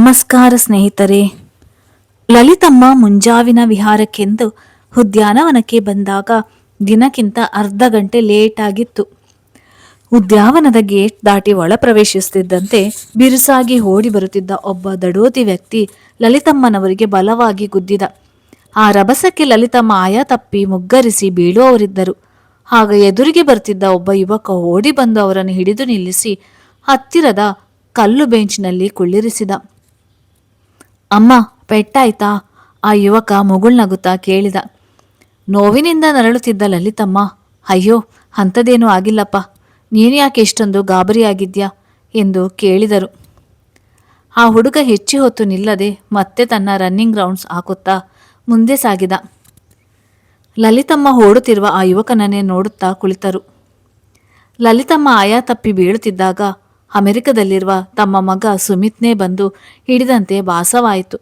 ನಮಸ್ಕಾರ ಸ್ನೇಹಿತರೆ. ಲಲಿತಮ್ಮ ಮುಂಜಾವಿನ ವಿಹಾರಕ್ಕೆಂದು ಉದ್ಯಾನವನಕ್ಕೆ ಬಂದಾಗ ದಿನಕ್ಕಿಂತ ಅರ್ಧ ಗಂಟೆ ಲೇಟ್ ಆಗಿತ್ತು ಉದ್ಯಾನವನದ ಗೇಟ್ ದಾಟಿ ಒಳ ಪ್ರವೇಶಿಸುತ್ತಿದ್ದಂತೆ ಬಿರುಸಾಗಿ ಓಡಿ ಬರುತ್ತಿದ್ದ ಒಬ್ಬ ದಡೋತಿ ವ್ಯಕ್ತಿ ಲಲಿತಮ್ಮನವರಿಗೆ ಬಲವಾಗಿ ಗುದ್ದಿದ. ಆ ರಭಸಕ್ಕೆ ಲಲಿತಮ್ಮ ಆಯ ತಪ್ಪಿ ಮುಗ್ಗರಿಸಿ ಬೀಳುವವರಿದ್ದರು. ಆಗ ಎದುರಿಗೆ ಬರ್ತಿದ್ದ ಒಬ್ಬ ಯುವಕ ಓಡಿ ಬಂದು ಅವರನ್ನು ಹಿಡಿದು ನಿಲ್ಲಿಸಿ ಹತ್ತಿರದ ಕಲ್ಲು ಬೆಂಚಿನಲ್ಲಿ ಕುಳ್ಳಿರಿಸಿದ. ಅಮ್ಮ, ಪೆಟ್ಟಾಯ್ತಾ? ಆ ಯುವಕ ಮುಗುಳ್ನಗುತ್ತಾ ಕೇಳಿದ. ನೋವಿನಿಂದ ನರಳುತ್ತಿದ್ದ ಲಲಿತಮ್ಮ, ಅಯ್ಯೋ, ಅಂಥದ್ದೇನೂ ಆಗಿಲ್ಲಪ್ಪ. ನೀನು ಯಾಕೆ ಇಷ್ಟೊಂದು ಗಾಬರಿಯಾಗಿದ್ಯಾ? ಎಂದು ಕೇಳಿದರು. ಆ ಹುಡುಗ ಹೆಚ್ಚು ಹೊತ್ತು ನಿಲ್ಲದೆ ಮತ್ತೆ ತನ್ನ ರನ್ನಿಂಗ್ ರೌಂಡ್ಸ್ ಹಾಕುತ್ತಾ ಮುಂದೆ ಸಾಗಿದ. ಲಲಿತಮ್ಮ ಓಡುತ್ತಿರುವ ಆ ಯುವಕನನ್ನೇ ನೋಡುತ್ತಾ ಕುಳಿತರು. ಲಲಿತಮ್ಮ ಆಯಾ ತಪ್ಪಿ ಬೀಳುತ್ತಿದ್ದಾಗ ಅಮೆರಿಕದಲ್ಲಿರುವ ತಮ್ಮ ಮಗ ಸುಮಿತ್ನೇ ಬಂದು ಹಿಡಿದಂತೆ ಭಾಸವಾಯಿತು.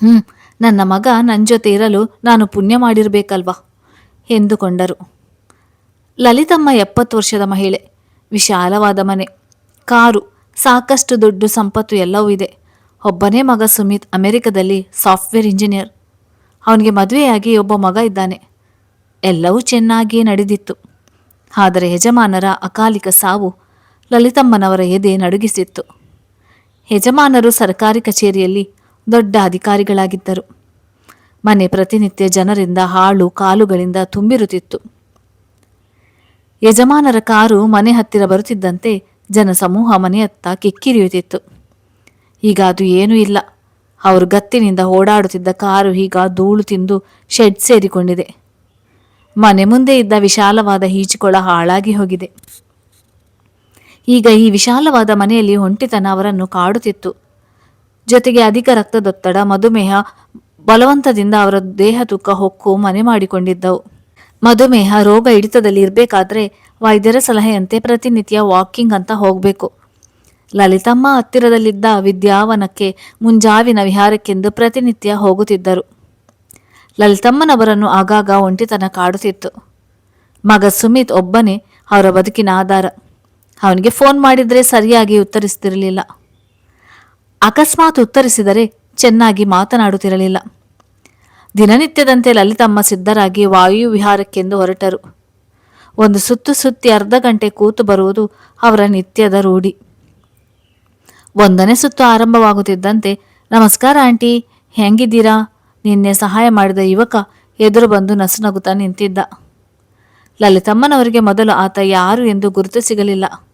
ಹ್ಮ್, ನನ್ನ ಮಗ ನನ್ನ ಜೊತೆ ಇರಲು ನಾನು ಪುಣ್ಯ ಮಾಡಿರಬೇಕಲ್ವಾ? ಎಂದುಕೊಂಡರು. ಲಲಿತಮ್ಮ ಎಪ್ಪತ್ತು ವರ್ಷದ ಮಹಿಳೆ, ವಿಶಾಲವಾದ ಮನೆ, ಕಾರು, ಸಾಕಷ್ಟು ದುಡ್ಡು ಸಂಪತ್ತು ಎಲ್ಲವೂ ಇದೆ. ಒಬ್ಬನೇ ಮಗ ಸುಮಿತ್ ಅಮೆರಿಕದಲ್ಲಿ ಸಾಫ್ಟ್ವೇರ್ ಇಂಜಿನಿಯರ್. ಅವನಿಗೆ ಮದುವೆಯಾಗಿ ಒಬ್ಬ ಮಗ ಇದ್ದಾನೆ. ಎಲ್ಲವೂ ಚೆನ್ನಾಗಿಯೇ ನಡೆದಿತ್ತು. ಆದರೆ ಯಜಮಾನರ ಅಕಾಲಿಕ ಸಾವು ಲಲಿತಮ್ಮನವರ ಎದೆ ನಡುಗಿಸಿತ್ತು. ಯಜಮಾನರು ಸರ್ಕಾರಿ ಕಚೇರಿಯಲ್ಲಿ ದೊಡ್ಡ ಅಧಿಕಾರಿಗಳಾಗಿದ್ದರು. ಮನೆ ಪ್ರತಿನಿತ್ಯ ಜನರಿಂದ ಹಾಳು ಕಾಲುಗಳಿಂದ ತುಂಬಿರುತ್ತಿತ್ತು. ಯಜಮಾನರ ಕಾರು ಮನೆ ಹತ್ತಿರ ಬರುತ್ತಿದ್ದಂತೆ ಜನಸಮೂಹ ಮನೆಯತ್ತ ಕಿಕ್ಕಿರಿಯುತ್ತಿತ್ತು. ಈಗ ಅದು ಏನೂ ಇಲ್ಲ. ಅವರು ಗತ್ತಿನಿಂದ ಓಡಾಡುತ್ತಿದ್ದ ಕಾರು ಈಗ ಧೂಳು ತಿಂದು ಶೆಡ್ ಸೇರಿಕೊಂಡಿದೆ. ಮನೆ ಮುಂದೆ ಇದ್ದ ವಿಶಾಲವಾದ ಈಜುಕೊಳ ಹಾಳಾಗಿ ಹೋಗಿದೆ. ಈಗ ಈ ವಿಶಾಲವಾದ ಮನೆಯಲ್ಲಿ ಹೊಂಟಿತನ ಅವರನ್ನು ಕಾಡುತ್ತಿತ್ತು. ಜೊತೆಗೆ ಅಧಿಕ ರಕ್ತದೊತ್ತಡ, ಮಧುಮೇಹ, ಬಲವಂತದಿಂದ ಅವರ ದೇಹ ತೂಕ ಹೊಕ್ಕು ಮನೆ ಮಾಡಿಕೊಂಡಿದ್ದವು. ಮಧುಮೇಹ ರೋಗ ಹಿಡಿತದಲ್ಲಿ ಇರಬೇಕಾದ್ರೆ ವೈದ್ಯರ ಸಲಹೆಯಂತೆ ಪ್ರತಿನಿತ್ಯ ವಾಕಿಂಗ್ ಅಂತ ಹೋಗಬೇಕು. ಲಲಿತಮ್ಮ ಹತ್ತಿರದಲ್ಲಿದ್ದ ವಿದ್ಯಾವನಕ್ಕೆ ಮುಂಜಾವಿನ ವಿಹಾರಕ್ಕೆಂದು ಪ್ರತಿನಿತ್ಯ ಹೋಗುತ್ತಿದ್ದರು. ಲಲಿತಮ್ಮನವರನ್ನು ಆಗಾಗ ಒಂಟಿತನ ಕಾಡುತ್ತಿತ್ತು. ಮಗ ಸುಮಿತ್ ಒಬ್ಬನೇ ಅವರ ಬದುಕಿನ ಆಧಾರ. ಅವನಿಗೆ ಫೋನ್ ಮಾಡಿದರೆ ಸರಿಯಾಗಿ ಉತ್ತರಿಸುತ್ತಿರಲಿಲ್ಲ ಅಕಸ್ಮಾತ್ ಉತ್ತರಿಸಿದರೆ ಚೆನ್ನಾಗಿ ಮಾತನಾಡುತ್ತಿರಲಿಲ್ಲ. ದಿನನಿತ್ಯದಂತೆ ಲಲಿತಮ್ಮ ಸಿದ್ಧರಾಗಿ ವಾಯು ವಿಹಾರಕ್ಕೆಂದು ಹೊರಟರು. ಒಂದು ಸುತ್ತು ಸುತ್ತಿ ಅರ್ಧ ಗಂಟೆ ಕೂತು ಬರುವುದು ಅವರ ನಿತ್ಯದ ರೂಢಿ. ಒಂದನೇ ಸುತ್ತು ಆರಂಭವಾಗುತ್ತಿದ್ದಂತೆ, ನಮಸ್ಕಾರ ಆಂಟಿ, ಹೆಂಗಿದ್ದೀರಾ? ನಿನ್ನೆ ಸಹಾಯ ಮಾಡಿದ ಯುವಕ ಎದುರು ಬಂದು ನಸುನಗುತ್ತಾ ನಿಂತಿದ್ದ. ಲಲಿತಮ್ಮನವರಿಗೆ ಮೊದಲು ಆತ ಯಾರು ಎಂದು ಗುರುತು ಸಿಗಲಿಲ್ಲ.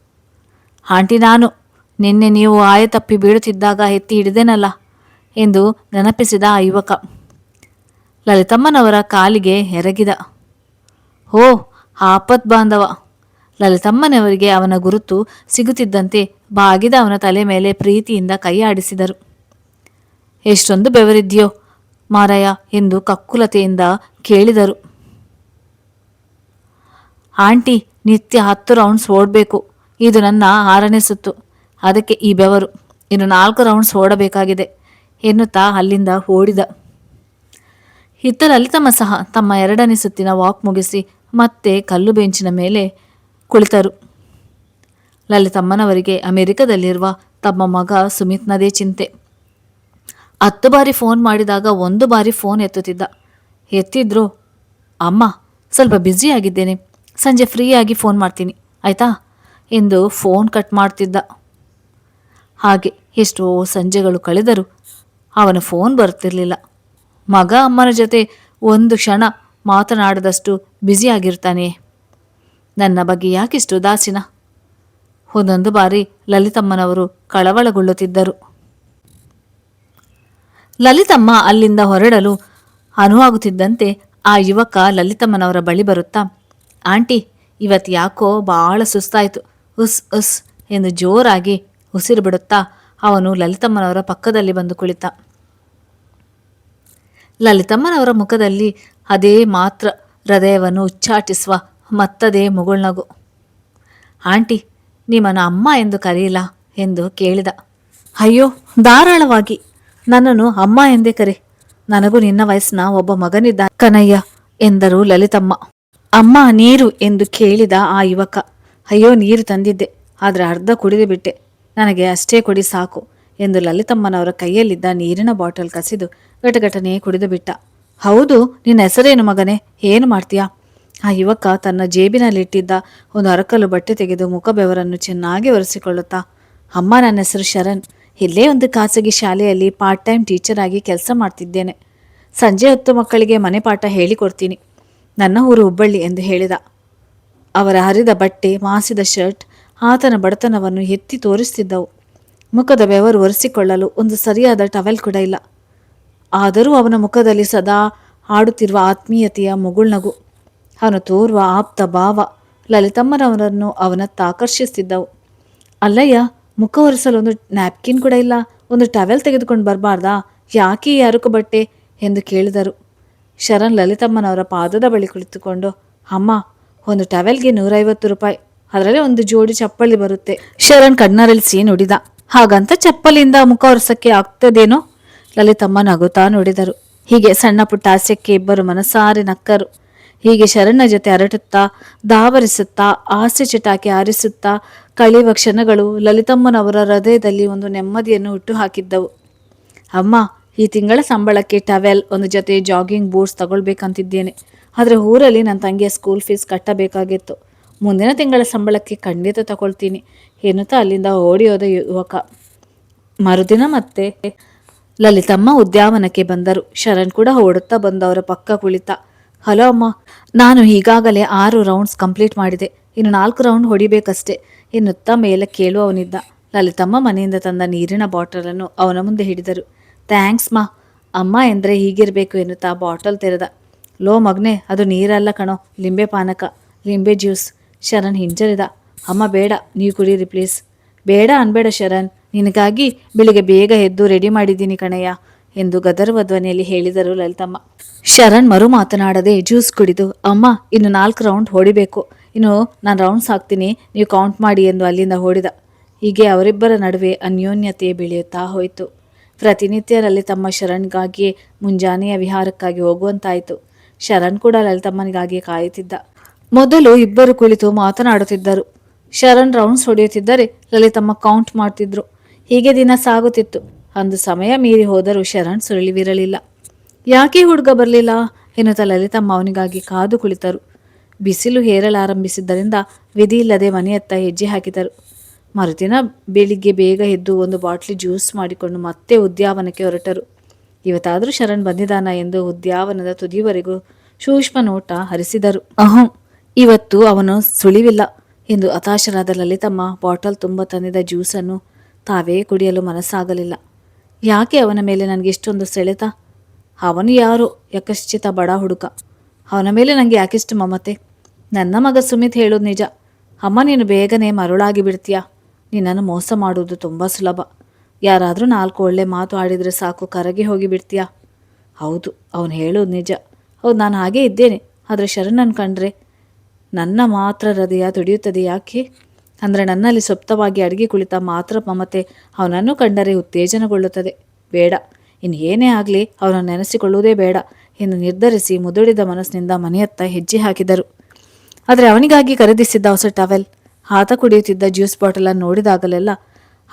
ಆಂಟಿ ನಾನು, ನಿನ್ನೆ ನೀವು ಆಯ ತಪ್ಪಿ ಬೀಳುತ್ತಿದ್ದಾಗ ಎತ್ತಿ ಹಿಡಿದೆನಲ್ಲ ಎಂದು ನೆನಪಿಸಿದ ಆ ಯುವಕ. ಲಲಿತಮ್ಮನವರ ಕಾಲಿಗೆ ಎರಗಿದ. ಓ ಆಪತ್ ಬಾಂಧವ. ಲಲಿತಮ್ಮನವರಿಗೆ ಅವನ ಗುರುತು ಸಿಗುತ್ತಿದ್ದಂತೆ ಬಾಗಿದ ಅವನ ತಲೆ ಮೇಲೆ ಪ್ರೀತಿಯಿಂದ ಕೈ ಆಡಿಸಿದರು. ಎಷ್ಟೊಂದು ಬೆವರಿದ್ಯೋ ಮಾರಾಯ ಎಂದು ಕಕ್ಕುಲತೆಯಿಂದ ಕೇಳಿದರು. ಆಂಟಿ, ನಿತ್ಯ ಹತ್ತು ರೌಂಡ್ಸ್ ಓಡಬೇಕು. ಇದು ನನ್ನ ಆರನೇ ಸುತ್ತು. ಅದಕ್ಕೆ ಈ ಬೆವರು ಇನ್ನು ನಾಲ್ಕು ರೌಂಡ್ಸ್ ಓಡಬೇಕಾಗಿದೆ ಎನ್ನುತ್ತಾ ಅಲ್ಲಿಂದ ಓಡಿದ. ಇತ್ತ ಲಲಿತಮ್ಮ ಸಹ ತಮ್ಮ ಎರಡನೇ ಸುತ್ತಿನ ವಾಕ್ ಮುಗಿಸಿ ಮತ್ತೆ ಕಲ್ಲು ಬೆಂಚಿನ ಮೇಲೆ ಕುಳಿತರು. ಲಲಿತಮ್ಮನವರಿಗೆ ಅಮೆರಿಕದಲ್ಲಿರುವ ತಮ್ಮ ಮಗ ಸುಮಿತ್ನದೇ ಚಿಂತೆ. ಹತ್ತು ಬಾರಿ ಫೋನ್ ಮಾಡಿದಾಗ ಒಂದು ಬಾರಿ ಫೋನ್ ಎತ್ತುತ್ತಿದ್ದ. ಎತ್ತಿದ್ರು, ಅಮ್ಮ, ಸ್ವಲ್ಪ ಬ್ಯುಸಿಯಾಗಿದ್ದೇನೆ ಸಂಜೆ ಫ್ರೀಯಾಗಿ ಫೋನ್ ಮಾಡ್ತೀನಿ. ಆಯ್ತಾ? ಎಂದು ಫೋನ್ ಕಟ್ ಮಾಡ್ತಿದ್ದ. ಹಾಗೆ ಎಷ್ಟೋ ಸಂಜೆಗಳು ಕಳೆದರು ಅವನ ಫೋನ್ ಬರ್ತಿರ್ಲಿಲ್ಲ. ಮಗ ಅಮ್ಮನ ಜೊತೆ ಒಂದು ಕ್ಷಣ ಮಾತನಾಡದಷ್ಟು ಬ್ಯುಸಿಯಾಗಿರ್ತಾನೆ ನನ್ನ ಬಗ್ಗೆ ಯಾಕಿಷ್ಟು ದಾಸಿನ ಒಂದೊಂದು ಬಾರಿ ಲಲಿತಮ್ಮನವರು ಕಳವಳಗೊಳ್ಳುತ್ತಿದ್ದರು. ಲಲಿತಮ್ಮ ಅಲ್ಲಿಂದ ಹೊರಡಲು ಅನುವಾಗುತ್ತಿದ್ದಂತೆ ಆ ಯುವಕ ಲಲಿತಮ್ಮನವರ ಬಳಿ ಬರುತ್ತಾ, ಆಂಟಿ, ಇವತ್ತು ಯಾಕೋ ಬಹಳ ಸುಸ್ತಾಯಿತು. ಉಸ್ ಉಸ್ ಎಂದು ಜೋರಾಗಿ ಉಸಿರು ಬಿಡುತ್ತಾ ಅವನು ಲಲಿತಮ್ಮನವರ ಪಕ್ಕದಲ್ಲಿ ಬಂದು ಕುಳಿತ. ಲಲಿತಮ್ಮನವರ ಮುಖದಲ್ಲಿ ಅದೇ ಮಾತ್ರ ಹೃದಯವನ್ನು ಉಚ್ಚಾಟಿಸುವ ಮತ್ತದೇ ಮುಗುಳ್ನಗು ಆಂಟಿ, ನಿಮ್ಮನ್ನು ಅಮ್ಮ ಎಂದು ಕರೆಯಿಲ್ಲ ಎಂದು ಕೇಳಿದ. ಅಯ್ಯೋ, ಧಾರಾಳವಾಗಿ. ನನ್ನನ್ನು ಅಮ್ಮ ಎಂದೇ ಕರೆ. ನನಗೂ ನಿನ್ನ ವಯಸ್ಸಿನ ಒಬ್ಬ ಮಗನಿದ್ದ ಕನಯ್ಯ ಎಂದರು ಲಲಿತಮ್ಮ. ಅಮ್ಮ ನೀರು ಎಂದು ಕೇಳಿದ ಆ ಯುವಕ. ಅಯ್ಯೋ, ನೀರು ತಂದಿದ್ದೆ. ಆದರೆ ಅರ್ಧ ಕುಡಿದು ಬಿಟ್ಟೆ. ನನಗೆ ಅಷ್ಟೇ ಕೊಡಿ ಸಾಕು ಎಂದು ಲಲಿತಮ್ಮನವರ ಕೈಯಲ್ಲಿದ್ದ ನೀರಿನ ಬಾಟಲ್ ಕಸಿದು ಗಟಗಟನೆ ಕುಡಿದು ಬಿಟ್ಟ. ಹೌದು, ನಿನ್ನ ಹೆಸರೇನು ಮಗನೇ? ಏನು ಮಾಡ್ತೀಯಾ? ಆ ಯುವಕ ತನ್ನ ಜೇಬಿನಲ್ಲಿಟ್ಟಿದ್ದ ಒಂದು ಅರಕಲು ಬಟ್ಟೆ ತೆಗೆದು ಮುಖ ಬೆವರನ್ನು ಚೆನ್ನಾಗಿ ಒರೆಸಿಕೊಳ್ಳುತ್ತಾ, ಅಮ್ಮ, ನನ್ನ ಹೆಸರು ಶರಣ್. ಇಲ್ಲೇ ಒಂದು ಖಾಸಗಿ ಶಾಲೆಯಲ್ಲಿ ಪಾರ್ಟ್ ಟೈಮ್ ಟೀಚರ್ ಆಗಿ ಕೆಲಸ ಮಾಡ್ತಿದ್ದೇನೆ. ಸಂಜೆ ಹೊತ್ತು ಮಕ್ಕಳಿಗೆ ಮನೆ ಪಾಠ ಹೇಳಿಕೊಡ್ತೀನಿ. ನನ್ನ ಊರು ಹುಬ್ಬಳ್ಳಿ ಎಂದು ಹೇಳಿದ. ಅವರ ಹರಿದ ಬಟ್ಟೆ, ಮಾಸಿದ ಶರ್ಟ್, ಆತನ ಬಡತನವನ್ನು ಎತ್ತಿ ತೋರಿಸ್ತಿದ್ದವು. ಮುಖದ ಬೆವರು ಒರೆಸಿಕೊಳ್ಳಲು ಒಂದು ಸರಿಯಾದ ಟವೆಲ್ ಕೂಡ ಇಲ್ಲ. ಆದರೂ ಅವನ ಮುಖದಲ್ಲಿ ಸದಾ ಆಡುತ್ತಿರುವ ಆತ್ಮೀಯತೆಯ ಮುಗುಳ್ನಗು ಅವನು ತೋರುವ ಆಪ್ತ ಭಾವ, ಲಲಿತಮ್ಮನವರನ್ನು ಅವನತ್ತ ಆಕರ್ಷಿಸುತ್ತಿದ್ದವು ಅಲ್ಲಯ್ಯ, ಮುಖ ಒರೆಸಲು ಒಂದು ನ್ಯಾಪ್ಕಿನ್ ಕೂಡ ಇಲ್ಲ, ಒಂದು ಟವೆಲ್ ತೆಗೆದುಕೊಂಡು ಬರಬಾರ್ದಾ, ಯಾಕೆ ಈ ಬಟ್ಟೆ? ಎಂದು ಕೇಳಿದರು. ಶರಣ್ ಲಲಿತಮ್ಮನವರ ಪಾದದ ಬಳಿ ಕುಳಿತುಕೊಂಡು, ಅಮ್ಮ ಒಂದು ಟವೆಲ್ಗೆ ನೂರೈವತ್ತು ರೂಪಾಯಿ. ಅದರಲ್ಲಿ ಒಂದು ಜೋಡಿ ಚಪ್ಪಲಿ ಬರುತ್ತೆ. ಶರಣ್ ಕಣ್ಣರಳಿಸಿ ನುಡಿದ ಹಾಗಂತ ಚಪ್ಪಲಿಯಿಂದ ಮುಖ ಒರೆಸಕ್ಕೆ ಆಗ್ತದೇನೋ? ಲಲಿತಮ್ಮ ನಗುತ್ತಾ ನುಡಿದರು. ಹೀಗೆ ಸಣ್ಣ ಪುಟ್ಟ ಹಾಸ್ಯಕ್ಕೆ ಇಬ್ಬರು ಮನಸಾರೆ ನಕ್ಕರು. ಹೀಗೆ ಶರಣ್ನ ಜೊತೆ ಅರಟುತ್ತಾ, ದಾವರಿಸುತ್ತಾ, ಹಾಸ್ಯ ಚಟಾಕಿ ಆರಿಸುತ್ತಾ ಕಳೆಯುವ ಕ್ಷಣಗಳು ಲಲಿತಮ್ಮನವರ ಹೃದಯದಲ್ಲಿ ಒಂದು ನೆಮ್ಮದಿಯನ್ನು ಹುಟ್ಟು ಹಾಕಿದ್ದವು. ಅಮ್ಮ ಈ ತಿಂಗಳ ಸಂಬಳಕ್ಕೆ ಟವೆಲ್, ಒಂದು ಜೊತೆ ಜಾಗಿಂಗ್ ಬೂಟ್ಸ್ ತಗೊಳ್ಬೇಕಂತಿದ್ದೇನೆ. ಆದರೆ ಊರಲ್ಲಿ ನನ್ನ ತಂಗಿಯ ಸ್ಕೂಲ್ ಫೀಸ್ ಕಟ್ಟಬೇಕಾಗಿತ್ತು. ಮುಂದಿನ ತಿಂಗಳ ಸಂಬಳಕ್ಕೆ ಖಂಡಿತ ತಗೊಳ್ತೀನಿ. ಎನ್ನುತ್ತಾ ಅಲ್ಲಿಂದ ಓಡಿಯೋದ ಯುವಕ. ಮರುದಿನ ಮತ್ತೆ ಲಲಿತಮ್ಮ ಉದ್ಯಾನವನಕ್ಕೆ ಬಂದರು. ಶರಣ್ ಕೂಡ ಓಡುತ್ತಾ ಬಂದವರ ಪಕ್ಕ ಕುಳಿತ. ಹಲೋ ಅಮ್ಮ, ನಾನು ಈಗಾಗಲೇ ಆರು ರೌಂಡ್ಸ್ ಕಂಪ್ಲೀಟ್ ಮಾಡಿದೆ. ಇನ್ನು ನಾಲ್ಕು ರೌಂಡ್ ಹೊಡಿಬೇಕಷ್ಟೇ, ಎನ್ನುತ್ತಾ ಮೇಲೆ ಕೇಳುವವನಿದ್ದ ಲಲಿತಮ್ಮ ಮನೆಯಿಂದ ತಂದ ನೀರಿನ ಬಾಟಲನ್ನು ಅವನ ಮುಂದೆ ಹಿಡಿದರು. ಥ್ಯಾಂಕ್ಸ್ ಮಾ. ಅಮ್ಮ ಎಂದರೆ ಹೀಗಿರಬೇಕು ಎನ್ನುತ್ತಾ ಬಾಟಲ್ ತೆರೆದ. ಲೋ ಮಗ್ನೆ, ಅದು ನೀರಲ್ಲ ಕಣೋ, ಲಿಂಬೆ ಪಾನಕ, ಲಿಂಬೆ ಜ್ಯೂಸ್. ಶರಣ್ ಹಿಂಜರಿದ. ಅಮ್ಮ, ಬೇಡ, ನೀವು ಕುಡೀರಿ ಪ್ಲೀಸ್. ಬೇಡ ಅನ್ಬೇಡ ಶರಣ್, ನಿನಗಾಗಿ ಬೆಳಿಗ್ಗೆ ಬೇಗ ಎದ್ದು ರೆಡಿ ಮಾಡಿದ್ದೀನಿ ಕಣಯ್ಯ, ಎಂದು ಗದರ್ವ ಧ್ವನಿಯಲ್ಲಿ ಹೇಳಿದರು ಲಲಿತಮ್ಮ. ಶರಣ್ ಮರು ಮಾತನಾಡದೆ ಜ್ಯೂಸ್ ಕುಡಿದು, ಅಮ್ಮ, ಇನ್ನು ನಾಲ್ಕು ರೌಂಡ್ ಹೊಡಿಬೇಕು. ಇನ್ನು ನಾನು ರೌಂಡ್ಸ್ ಹಾಕ್ತೀನಿ, ನೀವು ಕೌಂಟ್ ಮಾಡಿ ಎಂದು ಅಲ್ಲಿಂದ ಓಡಿದ ಹೀಗೆ ಅವರಿಬ್ಬರ ನಡುವೆ ಅನ್ಯೋನ್ಯತೆ ಬೆಳೆಯುತ್ತಾ ಹೋಯಿತು. ಪ್ರತಿನಿತ್ಯ ಲಲಿತಮ್ಮ ಶರಣ್ಗಾಗಿಯೇ ಮುಂಜಾನೆಯ ವಿಹಾರಕ್ಕಾಗಿ ಹೋಗುವಂತಾಯಿತು. ಶರಣ್ ಕೂಡ ಲಲಿತಮ್ಮನಿಗಾಗಿ ಕಾಯುತ್ತಿದ್ದ. ಮೊದಲು ಇಬ್ಬರು ಕುಳಿತು ಮಾತನಾಡುತ್ತಿದ್ದರು. ಶರಣ್ ರೌಂಡ್ಸ್ ಹೊಡೆಯುತ್ತಿದ್ದರೆ ಲಲಿತಮ್ಮ ಕೌಂಟ್ ಮಾಡ್ತಿದ್ರು. ಹೀಗೆ ದಿನ ಸಾಗುತ್ತಿತ್ತು. ಅಂದು ಸಮಯ ಮೀರಿ ಹೋದರೂ ಶರಣ್ ಸುಳಿವಿರಲಿಲ್ಲ. ಯಾಕೆ ಹುಡುಗ ಬರಲಿಲ್ಲ? ಎನ್ನುತ್ತಾ ಲಲಿತಮ್ಮ ಅವನಿಗಾಗಿ ಕಾದು ಕುಳಿತರು. ಬಿಸಿಲು ಹೇರಲಾರಂಭಿಸಿದ್ದರಿಂದ ವಿಧಿಯಿಲ್ಲದೆ ಮನೆಯತ್ತ ಹೆಜ್ಜೆ ಹಾಕಿದರು. ಮರುದಿನ ಬೆಳಿಗ್ಗೆ ಬೇಗ ಎದ್ದು ಒಂದು ಬಾಟ್ಲಿ ಜ್ಯೂಸ್ ಮಾಡಿಕೊಂಡು ಮತ್ತೆ ಉದ್ಯಾವನಕ್ಕೆ ಹೊರಟರು. ಇವತ್ತಾದರೂ ಶರಣ್ ಬಂದಿದ್ದಾನ ಎಂದು ಉದ್ಯಾವನದ ತುದಿವರೆಗೂ ಸೂಕ್ಷ್ಮ ನೋಟ ಹರಿಸಿದರು. ಅಹಂ, ಇವತ್ತು ಅವನು ಸುಳಿವಿಲ್ಲ ಎಂದು ಹತಾಶರಾದ ಲಲಿತಮ್ಮ ಬಾಟಲ್ ತುಂಬ ತಂದಿದ್ದ ಜ್ಯೂಸನ್ನು ತಾವೇ ಕುಡಿಯಲು ಮನಸ್ಸಾಗಲಿಲ್ಲ. ಯಾಕೆ ಅವನ ಮೇಲೆ ನನಗೆ ಇಷ್ಟೊಂದು ಸೆಳೆತ? ಅವನು ಯಾರು? ಯಕಶ್ಚಿತ ಬಡ ಹುಡುಕ ಅವನ ಮೇಲೆ ನನಗೆ ಯಾಕಿಷ್ಟು ಮಮತೆ? ನನ್ನ ಮಗ ಸುಮಿತ್ ಹೇಳೋದು ನಿಜ. ಅಮ್ಮ, ನೀನು ಬೇಗನೆ ಮರುಳಾಗಿ ಬಿಡ್ತೀಯಾ ನಿನ್ನನ್ನು ಮೋಸ ಮಾಡುವುದು ತುಂಬ ಸುಲಭ. ಯಾರಾದರೂ ನಾಲ್ಕು ಒಳ್ಳೆ ಮಾತು ಆಡಿದರೆ ಸಾಕು, ಕರಗಿ ಹೋಗಿ ಬಿಡ್ತೀಯಾ? ಹೌದು, ಅವನು ಹೇಳೋದು ನಿಜ. ಹೌದು, ನಾನು ಹಾಗೇ ಇದ್ದೇನೆ. ಆದರೆ ಶರಣನ್ ಕಂಡ್ರೆ ನನ್ನ ಮಾತ್ರ ಹೃದಯ ತುಡಿಯುತ್ತದೆ ಯಾಕೆ? ಅಂದರೆ ನನ್ನಲ್ಲಿ ಸುಪ್ತವಾಗಿ ಅಡುಗೆ ಕುಳಿತ ಮಾತ್ರ ಮಮತೆ ಅವನನ್ನು ಕಂಡರೆ ಉತ್ತೇಜನಗೊಳ್ಳುತ್ತದೆ. ಬೇಡ. ಇನ್ನು ಏನೇ ಆಗಲಿ ಅವನನ್ನು ನೆನೆಸಿಕೊಳ್ಳುವುದೇ ಬೇಡ. ಎಂದು ನಿರ್ಧರಿಸಿ ಮುದುಡಿದ ಮನಸ್ಸಿನಿಂದ ಮನೆಯತ್ತ ಹೆಜ್ಜೆ ಹಾಕಿದರು. ಆದರೆ ಅವನಿಗಾಗಿ ಖರೀದಿಸಿದ್ದ ಹೊಸ ಟವೆಲ್ ಆತ ಕುಡಿಯುತ್ತಿದ್ದ ಜ್ಯೂಸ್ ಬಾಟಲನ್ನು ನೋಡಿದಾಗಲೆಲ್ಲ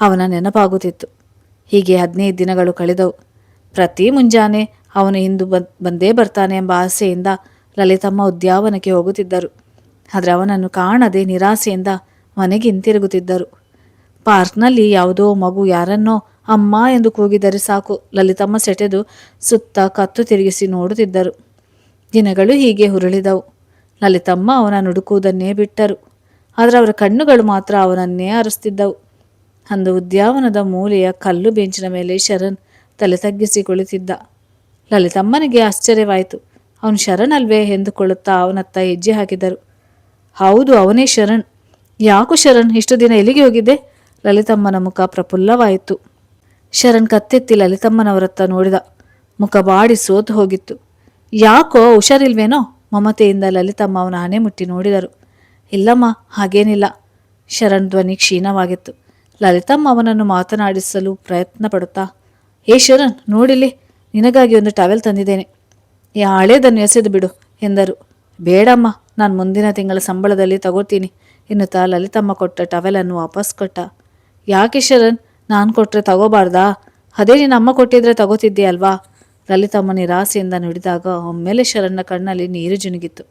ಅವನ ನೆನಪಾಗುತ್ತಿತ್ತು. ಹೀಗೆ ಹದಿನೈದು ದಿನಗಳು ಕಳೆದವು. ಪ್ರತಿ ಮುಂಜಾನೆ ಅವನು ಇಂದು ಬಂದ್ ಬರ್ತಾನೆ ಎಂಬ ಆಸೆಯಿಂದ ಲಲಿತಮ್ಮ ಉದ್ಯಾವನಕ್ಕೆ ಹೋಗುತ್ತಿದ್ದರು. ಆದರೆ ಅವನನ್ನು ಕಾಣದೆ ನಿರಾಸೆಯಿಂದ ಮನೆಗೆ ಹಿಂತಿರುಗುತ್ತಿದ್ದರು. ಪಾರ್ಕ್ನಲ್ಲಿ ಯಾವುದೋ ಮಗು ಯಾರನ್ನೋ ಅಮ್ಮ ಎಂದು ಕೂಗಿದರೆ ಸಾಕು ಲಲಿತಮ್ಮ ಸೆಟೆದು ಸುತ್ತ ಕತ್ತು ತಿರುಗಿಸಿ ನೋಡುತ್ತಿದ್ದರು. ದಿನಗಳು ಹೀಗೆ ಹುರುಳಿದವು ಲಲಿತಮ್ಮ ಅವನ ನುಡುಕುವುದನ್ನೇ ಬಿಟ್ಟರು. ಆದರೆ ಅವರ ಕಣ್ಣುಗಳು ಮಾತ್ರ ಅವನನ್ನೇ ಅರಸ್ತಿದ್ದವು. ಅಂದು ಉದ್ಯಾವನದ ಮೂಲೆಯ ಕಲ್ಲು ಬೆಂಚಿನ ಮೇಲೆ ಶರಣ್ ತಲೆ ತಗ್ಗಿಸಿ ಕುಳಿತಿದ್ದ. ಲಲಿತಮ್ಮನಿಗೆ ಆಶ್ಚರ್ಯವಾಯಿತು. ಅವನು ಶರಣ್ ಅಲ್ವೇ ಎಂದುಕೊಳ್ಳುತ್ತಾ ಅವನತ್ತ ಹೆಜ್ಜೆ ಹಾಕಿದರು. ಹೌದು, ಅವನೇ ಶರಣ್. ಯಾಕೋ ಶರಣ್? ಇಷ್ಟು ದಿನ ಎಲ್ಲಿಗೆ ಹೋಗಿದ್ದೆ? ಲಲಿತಮ್ಮನ ಮುಖ ಪ್ರಫುಲ್ಲವಾಯಿತು. ಶರಣ್ ಕತ್ತೆತ್ತಿ ಲಲಿತಮ್ಮನವರತ್ತ ನೋಡಿದ. ಮುಖ ಬಾಡಿ ಸೋತು ಹೋಗಿತ್ತು. ಯಾಕೋ ಹುಷಾರಿಲ್ವೇನೋ? ಮಮತೆಯಿಂದ ಲಲಿತಮ್ಮ ಅವನ ಆನೆ ಮುಟ್ಟಿ ನೋಡಿದರು. ಇಲ್ಲಮ್ಮ, ಹಾಗೇನಿಲ್ಲ. ಶರಣ್ ಧ್ವನಿ ಕ್ಷೀಣವಾಗಿತ್ತು. ಲಲಿತಮ್ಮ ಅವನನ್ನು ಮಾತನಾಡಿಸಲು ಪ್ರಯತ್ನ ಪಡುತ್ತಾ ಏ ಶರಣ್ ನೋಡಿಲಿ ನಿನಗಾಗಿ ಒಂದು ಟವೆಲ್ ತಂದಿದ್ದೇನೆ. ಈ ಹಳೇದನ್ನು ಎಸೆದು ಬಿಡು, ಎಂದರು. ಬೇಡಮ್ಮ, ನಾನು ಮುಂದಿನ ತಿಂಗಳ ಸಂಬಳದಲ್ಲಿ ತಗೋತೀನಿ. ಎನ್ನುತ್ತಾ ಲಲಿತಮ್ಮ ಕೊಟ್ಟ ಟವೆಲನ್ನು ವಾಪಸ್ ಕೊಟ್ಟ. ಯಾಕೆ ಶರಣ್, ನಾನು ಕೊಟ್ಟರೆ ತಗೋಬಾರ್ದಾ? ಅದೇ ನಿನ್ನ ಅಮ್ಮ ಕೊಟ್ಟಿದ್ರೆ ತಗೋತಿದ್ದೆ ಅಲ್ವಾ ಲಲಿತಮ್ಮ ನಿರಾಸೆಯಿಂದ ನುಡಿದಾಗ ಒಮ್ಮೆಲೆ ಶರಣ್ನ ಕಣ್ಣಲ್ಲಿ ನೀರು ಜುನುಗಿತ್ತು.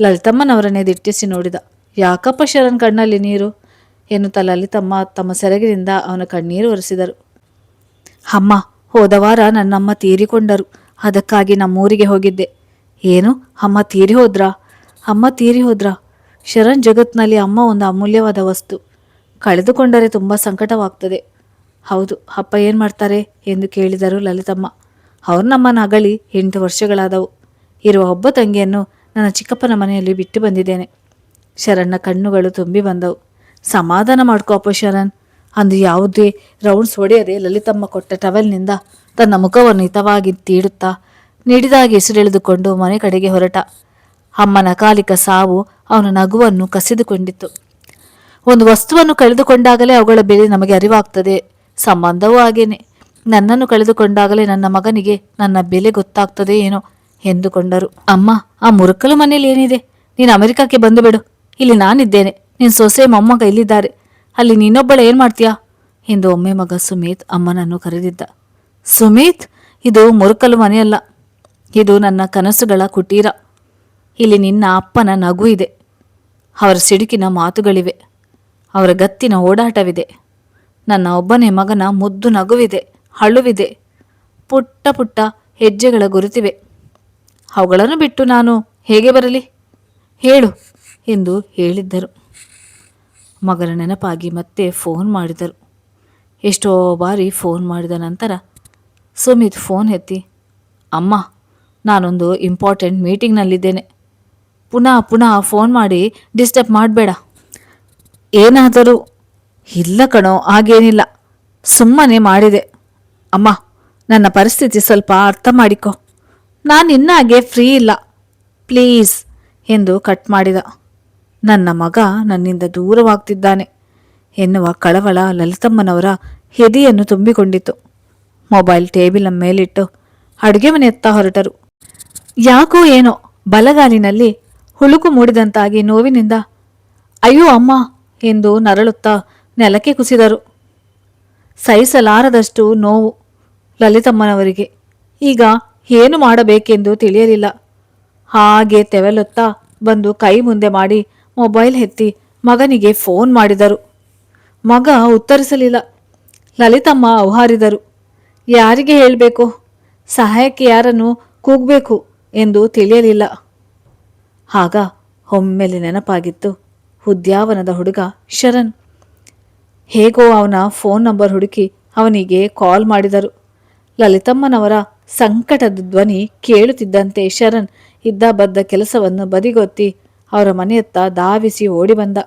ಲಲಿತಮ್ಮನವರನ್ನೇ ದಿಟ್ಟಿಸಿ ನೋಡಿದ. ಯಾಕಪ್ಪ ಶರಣ್ ಕಣ್ಣಲ್ಲಿ ನೀರು? ಎನ್ನುತ್ತಾ ಲಲಿತಮ್ಮ ತಮ್ಮ ಸೆರಗಿನಿಂದ ಅವನ ಕಣ್ಣೀರು ಒರೆಸಿದರು. ಅಮ್ಮ, ಹೋದ ವಾರ ನನ್ನಮ್ಮ ತೀರಿಕೊಂಡರು. ಅದಕ್ಕಾಗಿ ನಮ್ಮೂರಿಗೆ ಹೋಗಿದ್ದೆ. ಏನು? ಅಮ್ಮ ತೀರಿ ಹೋದ್ರಾ? ಅಮ್ಮ ತೀರಿ ಹೋದ್ರಾ? ಶರಣ್ ಜಗತ್ನಲ್ಲಿ ಅಮ್ಮ ಒಂದು ಅಮೂಲ್ಯವಾದ ವಸ್ತು. ಕಳೆದುಕೊಂಡರೆ ತುಂಬ ಸಂಕಟವಾಗ್ತದೆ. ಹೌದು, ಅಪ್ಪ ಏನು ಮಾಡ್ತಾರೆ ಎಂದು ಕೇಳಿದರು ಲಲಿತಮ್ಮ. ಅವ್ರು ನಮ್ಮನ ಅಗಳಿ ಎಂಟು ವರ್ಷಗಳಾದವು. ಇರುವ ಒಬ್ಬ ತಂಗಿಯನ್ನು ನನ್ನ ಚಿಕ್ಕಪ್ಪನ ಮನೆಯಲ್ಲಿ ಬಿಟ್ಟು ಬಂದಿದ್ದೇನೆ. ಶರಣ್ನ ಕಣ್ಣುಗಳು ತುಂಬಿ ಬಂದವು. ಸಮಾಧಾನ ಮಾಡ್ಕೋ ಅಪ್ಪ ಶರಣ್. ಅಂದು ಯಾವುದೇ ರೌಂಡ್ಸ್ ಹೊಡೆಯದೆ ಲಲಿತಮ್ಮ ಕೊಟ್ಟ ಟವೆಲ್ನಿಂದ ತನ್ನ ಮುಖವನ್ನು ಹಿತವಾಗಿ ತೀಡುತ್ತಾ ನಿಡಿದಾಗಿ ಹೆಸರೆಳೆದುಕೊಂಡು ಮನೆ ಕಡೆಗೆ ಹೊರಟ. ಅಮ್ಮನ ಕಾಲಿಕ ಸಾವು ಅವನ ನಗುವನ್ನು ಕಸಿದುಕೊಂಡಿತ್ತು. ಒಂದು ವಸ್ತುವನ್ನು ಕಳೆದುಕೊಂಡಾಗಲೇ ಅವುಗಳ ಬೆಲೆ ನಮಗೆ ಅರಿವಾಗ್ತದೆ. ಸಂಬಂಧವೂ ಹಾಗೇನೆ. ನನ್ನನ್ನು ಕಳೆದುಕೊಂಡಾಗಲೇ ನನ್ನ ಮಗನಿಗೆ ನನ್ನ ಬೆಲೆ ಗೊತ್ತಾಗ್ತದೆ ಏನೋ. ಎಂದುಕೊಂಡರು. ಅಮ್ಮ, ಆ ಮುರುಕಲು ಮನೇಲಿ ಏನಿದೆ? ನೀನು ಅಮೆರಿಕಕ್ಕೆ ಬಂದು ಬಿಡು. ಇಲ್ಲಿ ನಾನಿದ್ದೇನೆ. ನಿನ್ನ ಸೊಸೆ ಮೊಮ್ಮಗ ಇಲ್ಲಿದ್ದಾರೆ. ಅಲ್ಲಿ ನೀನೊಬ್ಬಳ ಏನ್ ಮಾಡ್ತೀಯಾ? ಎಂದು ಒಮ್ಮೆ ಮಗ ಸುಮಿತ್ ಅಮ್ಮನನ್ನು ಕರೆದಿದ್ದ. ಸುಮಿತ್, ಇದು ಮುರುಕಲು ಮನೆಯಲ್ಲ. ಇದು ನನ್ನ ಕನಸುಗಳ ಕುಟೀರ. ಇಲ್ಲಿ ನಿನ್ನ ಅಪ್ಪನ ನಗು ಇದೆ. ಅವರ ಸಿಡುಕಿನ ಮಾತುಗಳಿವೆ. ಅವರ ಗತ್ತಿನ ಓಡಾಟವಿದೆ. ನನ್ನ ಒಬ್ಬನೇ ಮಗನ ಮುದ್ದು ನಗುವಿದೆ, ಹಳುವಿದೆ. ಪುಟ್ಟ ಪುಟ್ಟ ಹೆಜ್ಜೆಗಳ ಗುರುತಿವೆ. ಅವುಗಳನ್ನು ಬಿಟ್ಟು ನಾನು ಹೇಗೆ ಬರಲಿ? ಹೇಳು ಎಂದು ಹೇಳಿದ್ದರು. ಮಗನ ನೆನಪಾಗಿ ಮತ್ತೆ ಫೋನ್ ಮಾಡಿದರು. ಎಷ್ಟೋ ಬಾರಿ ಫೋನ್ ಮಾಡಿದ ನಂತರ ಸುಮಿತ್ ಫೋನ್ ಎತ್ತಿ, ಅಮ್ಮ, ನಾನೊಂದು ಇಂಪಾರ್ಟೆಂಟ್ ಮೀಟಿಂಗ್ನಲ್ಲಿದ್ದೇನೆ. ಪುನಃ ಪುನಃ ಫೋನ್ ಮಾಡಿ ಡಿಸ್ಟರ್ಬ್ ಮಾಡಬೇಡ. ಏನಾದರೂ ಇಲ್ಲ ಕಣೋ, ಹಾಗೇನಿಲ್ಲ. ಸುಮ್ಮನೆ ಮಾಡಿದೆ. ಅಮ್ಮ, ನನ್ನ ಪರಿಸ್ಥಿತಿ ಸ್ವಲ್ಪ ಅರ್ಥ ಮಾಡಿಕೊ. ನಾನು ಇನ್ನಾಗೆ ಫ್ರೀ ಇಲ್ಲ. ಪ್ಲೀಸ್ ಎಂದು ಕಟ್ ಮಾಡಿದ. ನನ್ನ ಮಗ ನನ್ನಿಂದ ದೂರವಾಗ್ತಿದ್ದಾನೆ ಎನ್ನುವ ಕಳವಳ ಲಲಿತಮ್ಮನವರ ಹೆದಿಯನ್ನು ತುಂಬಿಕೊಂಡಿತು ಮೊಬೈಲ್ ಟೇಬಲ್ ಮೇಲಿಟ್ಟು ಅಡುಗೆ ಮನೆಯತ್ತ ಹೊರಟರು. ಯಾಕೋ ಏನೋ ಬಲಗಾಲಿನಲ್ಲಿ ಹುಳುಕು ಮೂಡಿದಂತಾಗಿ ನೋವಿನಿಂದ ಅಯ್ಯೋ ಅಮ್ಮ ಎಂದು ನರಳುತ್ತಾ ನೆಲಕ್ಕೆ ಕುಸಿದರು. ಸಹಿಸಲಾರದಷ್ಟು ನೋವು ಲಲಿತಮ್ಮನವರಿಗೆ. ಈಗ ಏನು ಮಾಡಬೇಕೆಂದು ತಿಳಿಯಲಿಲ್ಲ. ಹಾಗೆ ತೆವಲುತ್ತಾ ಬಂದು ಕೈ ಮುಂದೆ ಮಾಡಿ ಮೊಬೈಲ್ ಎತ್ತಿ ಮಗನಿಗೆ ಫೋನ್ ಮಾಡಿದರು. ಮಗ ಉತ್ತರಿಸಲಿಲ್ಲ. ಲಲಿತಮ್ಮ ಅವಹಾರಿದರು ಯಾರಿಗೆ ಹೇಳಬೇಕು? ಸಹಾಯಕ್ಕೆ ಯಾರನ್ನು ಕೂಗಬೇಕು ಎಂದು ತಿಳಿಯಲಿಲ್ಲ. ಆಗ ಒಮ್ಮೆಲೆ ನೆನಪಾಗಿತ್ತು ಉದ್ಯಾವನದ ಹುಡುಗ ಶರಣ್. ಹೇಗೋ ಅವನ ಫೋನ್ ನಂಬರ್ ಹುಡುಕಿ ಅವನಿಗೆ ಕಾಲ್ ಮಾಡಿದರು. ಲಲಿತಮ್ಮನವರ ಸಂಕಟದ ಧ್ವನಿ ಕೇಳುತ್ತಿದ್ದಂತೆ ಶರಣ್ ಇದ್ದ ಬದ್ದ ಕೆಲಸವನ್ನು ಬದಿಗೊತ್ತಿ ಅವರ ಮನೆಯತ್ತ ಧಾವಿಸಿ ಓಡಿ ಬಂದ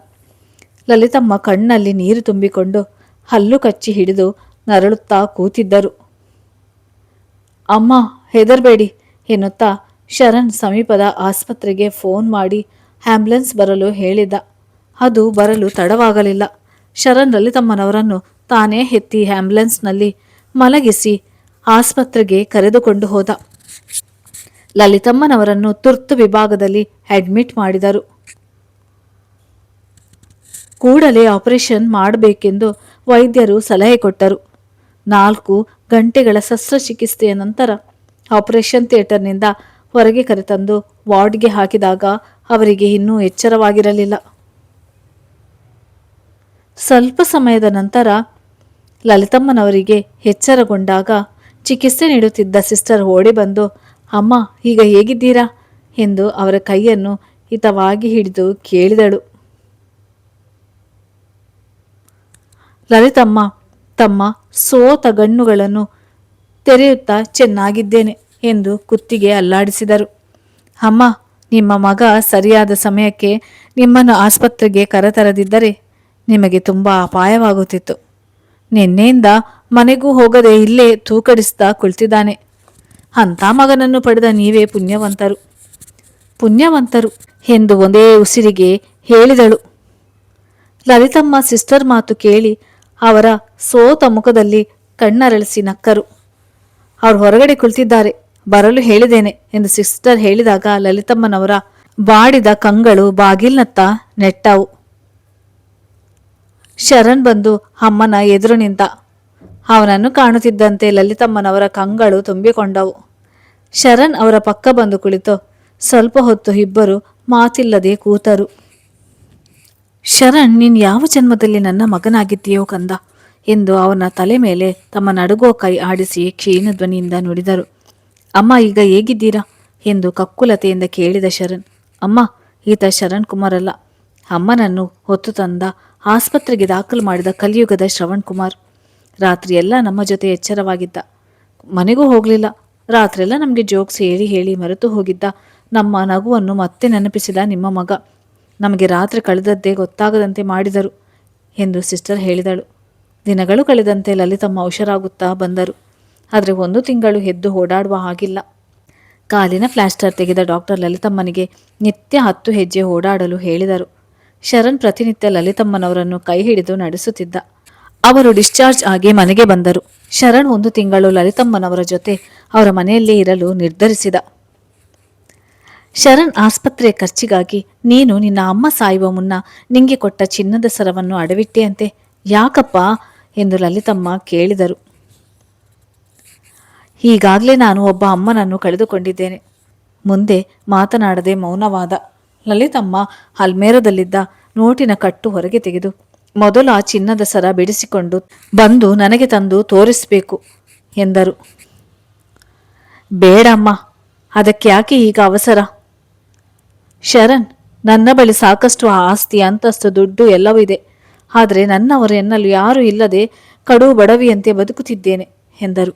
ಲಲಿತಮ್ಮ ಕಣ್ಣಲ್ಲಿ ನೀರು ತುಂಬಿಕೊಂಡು ಹಲ್ಲು ಕಚ್ಚಿ ಹಿಡಿದು ನರಳುತ್ತಾ ಕೂತಿದ್ದರು. ಅಮ್ಮ, ಹೆದರಬೇಡಿ, ಎನ್ನುತ್ತಾ ಶರಣ್ ಸಮೀಪದ ಆಸ್ಪತ್ರೆಗೆ ಫೋನ್ ಮಾಡಿ ಆಂಬ್ಯುಲೆನ್ಸ್ ಬರಲು ಹೇಳಿದ. ಅದು ಬರಲು ತಡವಾಗಲಿಲ್ಲ. ಶರಣ್ ಲಲಿತಮ್ಮನವರನ್ನು ತಾನೇ ಎತ್ತಿ ಆಂಬ್ಯುಲೆನ್ಸ್ನಲ್ಲಿ ಮಲಗಿಸಿ ಆಸ್ಪತ್ರೆಗೆ ಕರೆದುಕೊಂಡು ಹೋದ. ಲಲಿತಮ್ಮನವರನ್ನು ತುರ್ತು ವಿಭಾಗದಲ್ಲಿ ಅಡ್ಮಿಟ್ ಮಾಡಿದರು. ಕೂಡಲೇ ಆಪರೇಷನ್ ಮಾಡಬೇಕೆಂದು ವೈದ್ಯರು ಸಲಹೆ ಕೊಟ್ಟರು. ನಾಲ್ಕು ಗಂಟೆಗಳ ಶಸ್ತ್ರಚಿಕಿತ್ಸೆಯ ನಂತರ ಆಪರೇಷನ್ ಥಿಯೇಟರ್ನಿಂದ ಹೊರಗೆ ಕರೆತಂದು ವಾರ್ಡ್ಗೆ ಹಾಕಿದಾಗ ಅವರಿಗೆ ಇನ್ನೂ ಎಚ್ಚರವಾಗಿರಲಿಲ್ಲ. ಸ್ವಲ್ಪ ಸಮಯದ ನಂತರ ಲಲಿತಮ್ಮನವರಿಗೆ ಎಚ್ಚರಗೊಂಡಾಗ ಚಿಕಿತ್ಸೆ ನೀಡುತ್ತಿದ್ದ ಸಿಸ್ಟರ್ ಓಡಿ ಬಂದು, ಅಮ್ಮ, ಈಗ ಹೇಗಿದ್ದೀರಾ? ಎಂದು ಅವರ ಕೈಯನ್ನು ಹಿತವಾಗಿ ಹಿಡಿದು ಕೇಳಿದಳು. ಲಲಿತಮ್ಮ, ತಮ್ಮ ಸೋತ ಗಣ್ಣುಗಳನ್ನು ತೆರೆಯುತ್ತಾ ಚೆನ್ನಾಗಿದ್ದೇನೆ ಎಂದು ಕುತ್ತಿಗೆ ಅಲ್ಲಾಡಿಸಿದರು. ಅಮ್ಮ, ನಿಮ್ಮ ಮಗ ಸರಿಯಾದ ಸಮಯಕ್ಕೆ ನಿಮ್ಮನ್ನು ಆಸ್ಪತ್ರೆಗೆ ಕರೆತರದಿದ್ದರೆ ನಿಮಗೆ ತುಂಬ ಅಪಾಯವಾಗುತ್ತಿತ್ತು. ನಿನ್ನೆಯಿಂದ ಮನೆಗೂ ಹೋಗದೆ ಇಲ್ಲೇ ತೂಕಡಿಸ್ತಾ ಕುಳಿತಿದ್ದಾನೆ. ಅಂಥ ಮಗನನ್ನು ಪಡೆದ ನೀವೇ ಪುಣ್ಯವಂತರು. ಪುಣ್ಯವಂತರು ಎಂದು ಒಂದೇ ಉಸಿರಿಗೆ ಹೇಳಿದಳು. ಲಲಿತಮ್ಮ ಸಿಸ್ಟರ್ ಮಾತು ಕೇಳಿ ಅವರ ಸೋತ ಮುಖದಲ್ಲಿ ಕಣ್ಣರಳಿಸಿ ನಕ್ಕರು. ಅವರು ಹೊರಗಡೆ ಕುಳಿತಿದ್ದಾರೆ. ಬರಲು ಹೇಳಿದ್ದೇನೆ ಎಂದು ಸಿಸ್ಟರ್ ಹೇಳಿದಾಗ ಲಲಿತಮ್ಮನವರ ಬಾಡಿದ ಕಂಗಳು ಬಾಗಿಲ್ನತ್ತ ನೆಟ್ಟವು. ಶರಣ್ ಬಂದು ಅಮ್ಮನ ಎದುರು ನಿಂತ ಅವನನ್ನು ಕಾಣುತ್ತಿದ್ದಂತೆ ಲಲಿತಮ್ಮನವರ ಕಂಗಳು ತುಂಬಿಕೊಂಡವು. ಶರಣ್ ಅವರ ಪಕ್ಕ ಬಂದು ಕುಳಿತು, ಸ್ವಲ್ಪ ಹೊತ್ತು ಇಬ್ಬರು ಮಾತಿಲ್ಲದೆ ಕೂತರು. ಶರಣ್, ನೀನ್ ಯಾವ ಜನ್ಮದಲ್ಲಿ ನನ್ನ ಮಗನಾಗಿದ್ದೀಯೋ ಕಂದ ಎಂದು ಅವನ ತಲೆ ಮೇಲೆ ತಮ್ಮ ನಡುಗೋ ಕೈ ಆಡಿಸಿ ಕ್ಷೀಣ ಧ್ವನಿಯಿಂದ ನುಡಿದರು. ಅಮ್ಮ, ಈಗ ಹೇಗಿದ್ದೀರಾ? ಎಂದು ಕಕ್ಕುಲತೆಯಿಂದ ಕೇಳಿದ ಶರಣ್. ಅಮ್ಮ, ಈತ ಶರಣ್ ಕುಮಾರ್ ಅಲ್ಲ ಅಮ್ಮನನ್ನು ಹೊತ್ತು ತಂದ ಆಸ್ಪತ್ರೆಗೆ ದಾಖಲು ಮಾಡಿದ ಕಲಿಯುಗದ ಶ್ರವಣ್ ಕುಮಾರ್ ರಾತ್ರಿಯೆಲ್ಲ ನಮ್ಮ ಜೊತೆ ಎಚ್ಚರವಾಗಿದ್ದ. ಮನೆಗೂ ಹೋಗಲಿಲ್ಲ. ರಾತ್ರಿಯೆಲ್ಲ ನಮಗೆ ಜೋಕ್ಸ್ ಹೇಳಿ ಹೇಳಿ ಮರೆತು ಹೋಗಿದ್ದ. ನಮ್ಮ ನಗುವನ್ನು ಮತ್ತೆ ನೆನಪಿಸಿದ ನಿಮ್ಮ ಮಗ. ನಮಗೆ ರಾತ್ರಿ ಕಳೆದದ್ದೇ ಗೊತ್ತಾಗದಂತೆ ಮಾಡಿದರು ಎಂದು ಸಿಸ್ಟರ್ ಹೇಳಿದಳು. ದಿನಗಳು ಕಳೆದಂತೆ ಲಲಿತಮ್ಮ ಹುಷಾರಾಗುತ್ತಾ ಬಂದರು. ಆದರೆ ಒಂದು ತಿಂಗಳು ಎದ್ದು ಓಡಾಡುವ ಹಾಗಿಲ್ಲ. ಕಾಲಿನ ಪ್ಲಾಸ್ಟರ್ ತೆಗೆದ ಡಾಕ್ಟರ್ ಲಲಿತಮ್ಮನಿಗೆ ನಿತ್ಯ ಹತ್ತು ಹೆಜ್ಜೆ ಓಡಾಡಲು ಹೇಳಿದರು. ಶರಣ್ ಪ್ರತಿನಿತ್ಯ ಲಲಿತಮ್ಮನವರನ್ನು ಕೈ ಹಿಡಿದು ನಡೆಸುತ್ತಿದ್ದ. ಅವರು ಡಿಸ್ಚಾರ್ಜ್ ಆಗಿ ಮನೆಗೆ ಬಂದರು. ಶರಣ್ ಒಂದು ತಿಂಗಳು ಲಲಿತಮ್ಮನವರ ಜೊತೆ ಅವರ ಮನೆಯಲ್ಲೇ ಇರಲು ನಿರ್ಧರಿಸಿದ. ಶರಣ್ ಆಸ್ಪತ್ರೆ ಖರ್ಚಿಗಾಗಿ, ನೀನು ನಿನ್ನ ಅಮ್ಮ ಸಾಯುವ ಮುನ್ನ ನಿಂಗೆ ಕೊಟ್ಟ ಚಿನ್ನದ ಸರವನ್ನು ಅಡವಿಟ್ಟೆಯಂತೆ ಯಾಕಪ್ಪ? ಎಂದು ಲಲಿತಮ್ಮ ಕೇಳಿದರು. ಈಗಾಗಲೇ ನಾನು ಒಬ್ಬ ಅಮ್ಮನನ್ನು ಕಳೆದುಕೊಂಡಿದ್ದೇನೆ. ಮುಂದೆ ಮಾತನಾಡದೆ ಮೌನವಾದ. ಲಲಿತಮ್ಮ ಅಲ್ಮೇರದಲ್ಲಿದ್ದ ನೋಟಿನ ಕಟ್ಟು ಹೊರಗೆ ತೆಗೆದು ಮೊದಲು ಆ ಚಿನ್ನದ ಸರ ಬಿಡಿಸಿಕೊಂಡು ಬಂದು ನನಗೆ ತಂದು ತೋರಿಸಬೇಕು ಎಂದರು. ಬೇಡಮ್ಮ, ಅದಕ್ಕೆ ಯಾಕೆ ಈಗ ಅವಸರ? ಶರಣ್, ನನ್ನ ಬಳಿ ಸಾಕಷ್ಟು ಆಸ್ತಿ, ಅಂತಸ್ತು, ದುಡ್ಡು ಎಲ್ಲವೂ ಇದೆ. ಆದರೆ ನನ್ನವರು ಎನ್ನಲು ಯಾರೂ ಇಲ್ಲದೆ ಕಡು ಬಡವಿಯಂತೆ ಬದುಕುತ್ತಿದ್ದೇನೆ ಎಂದರು.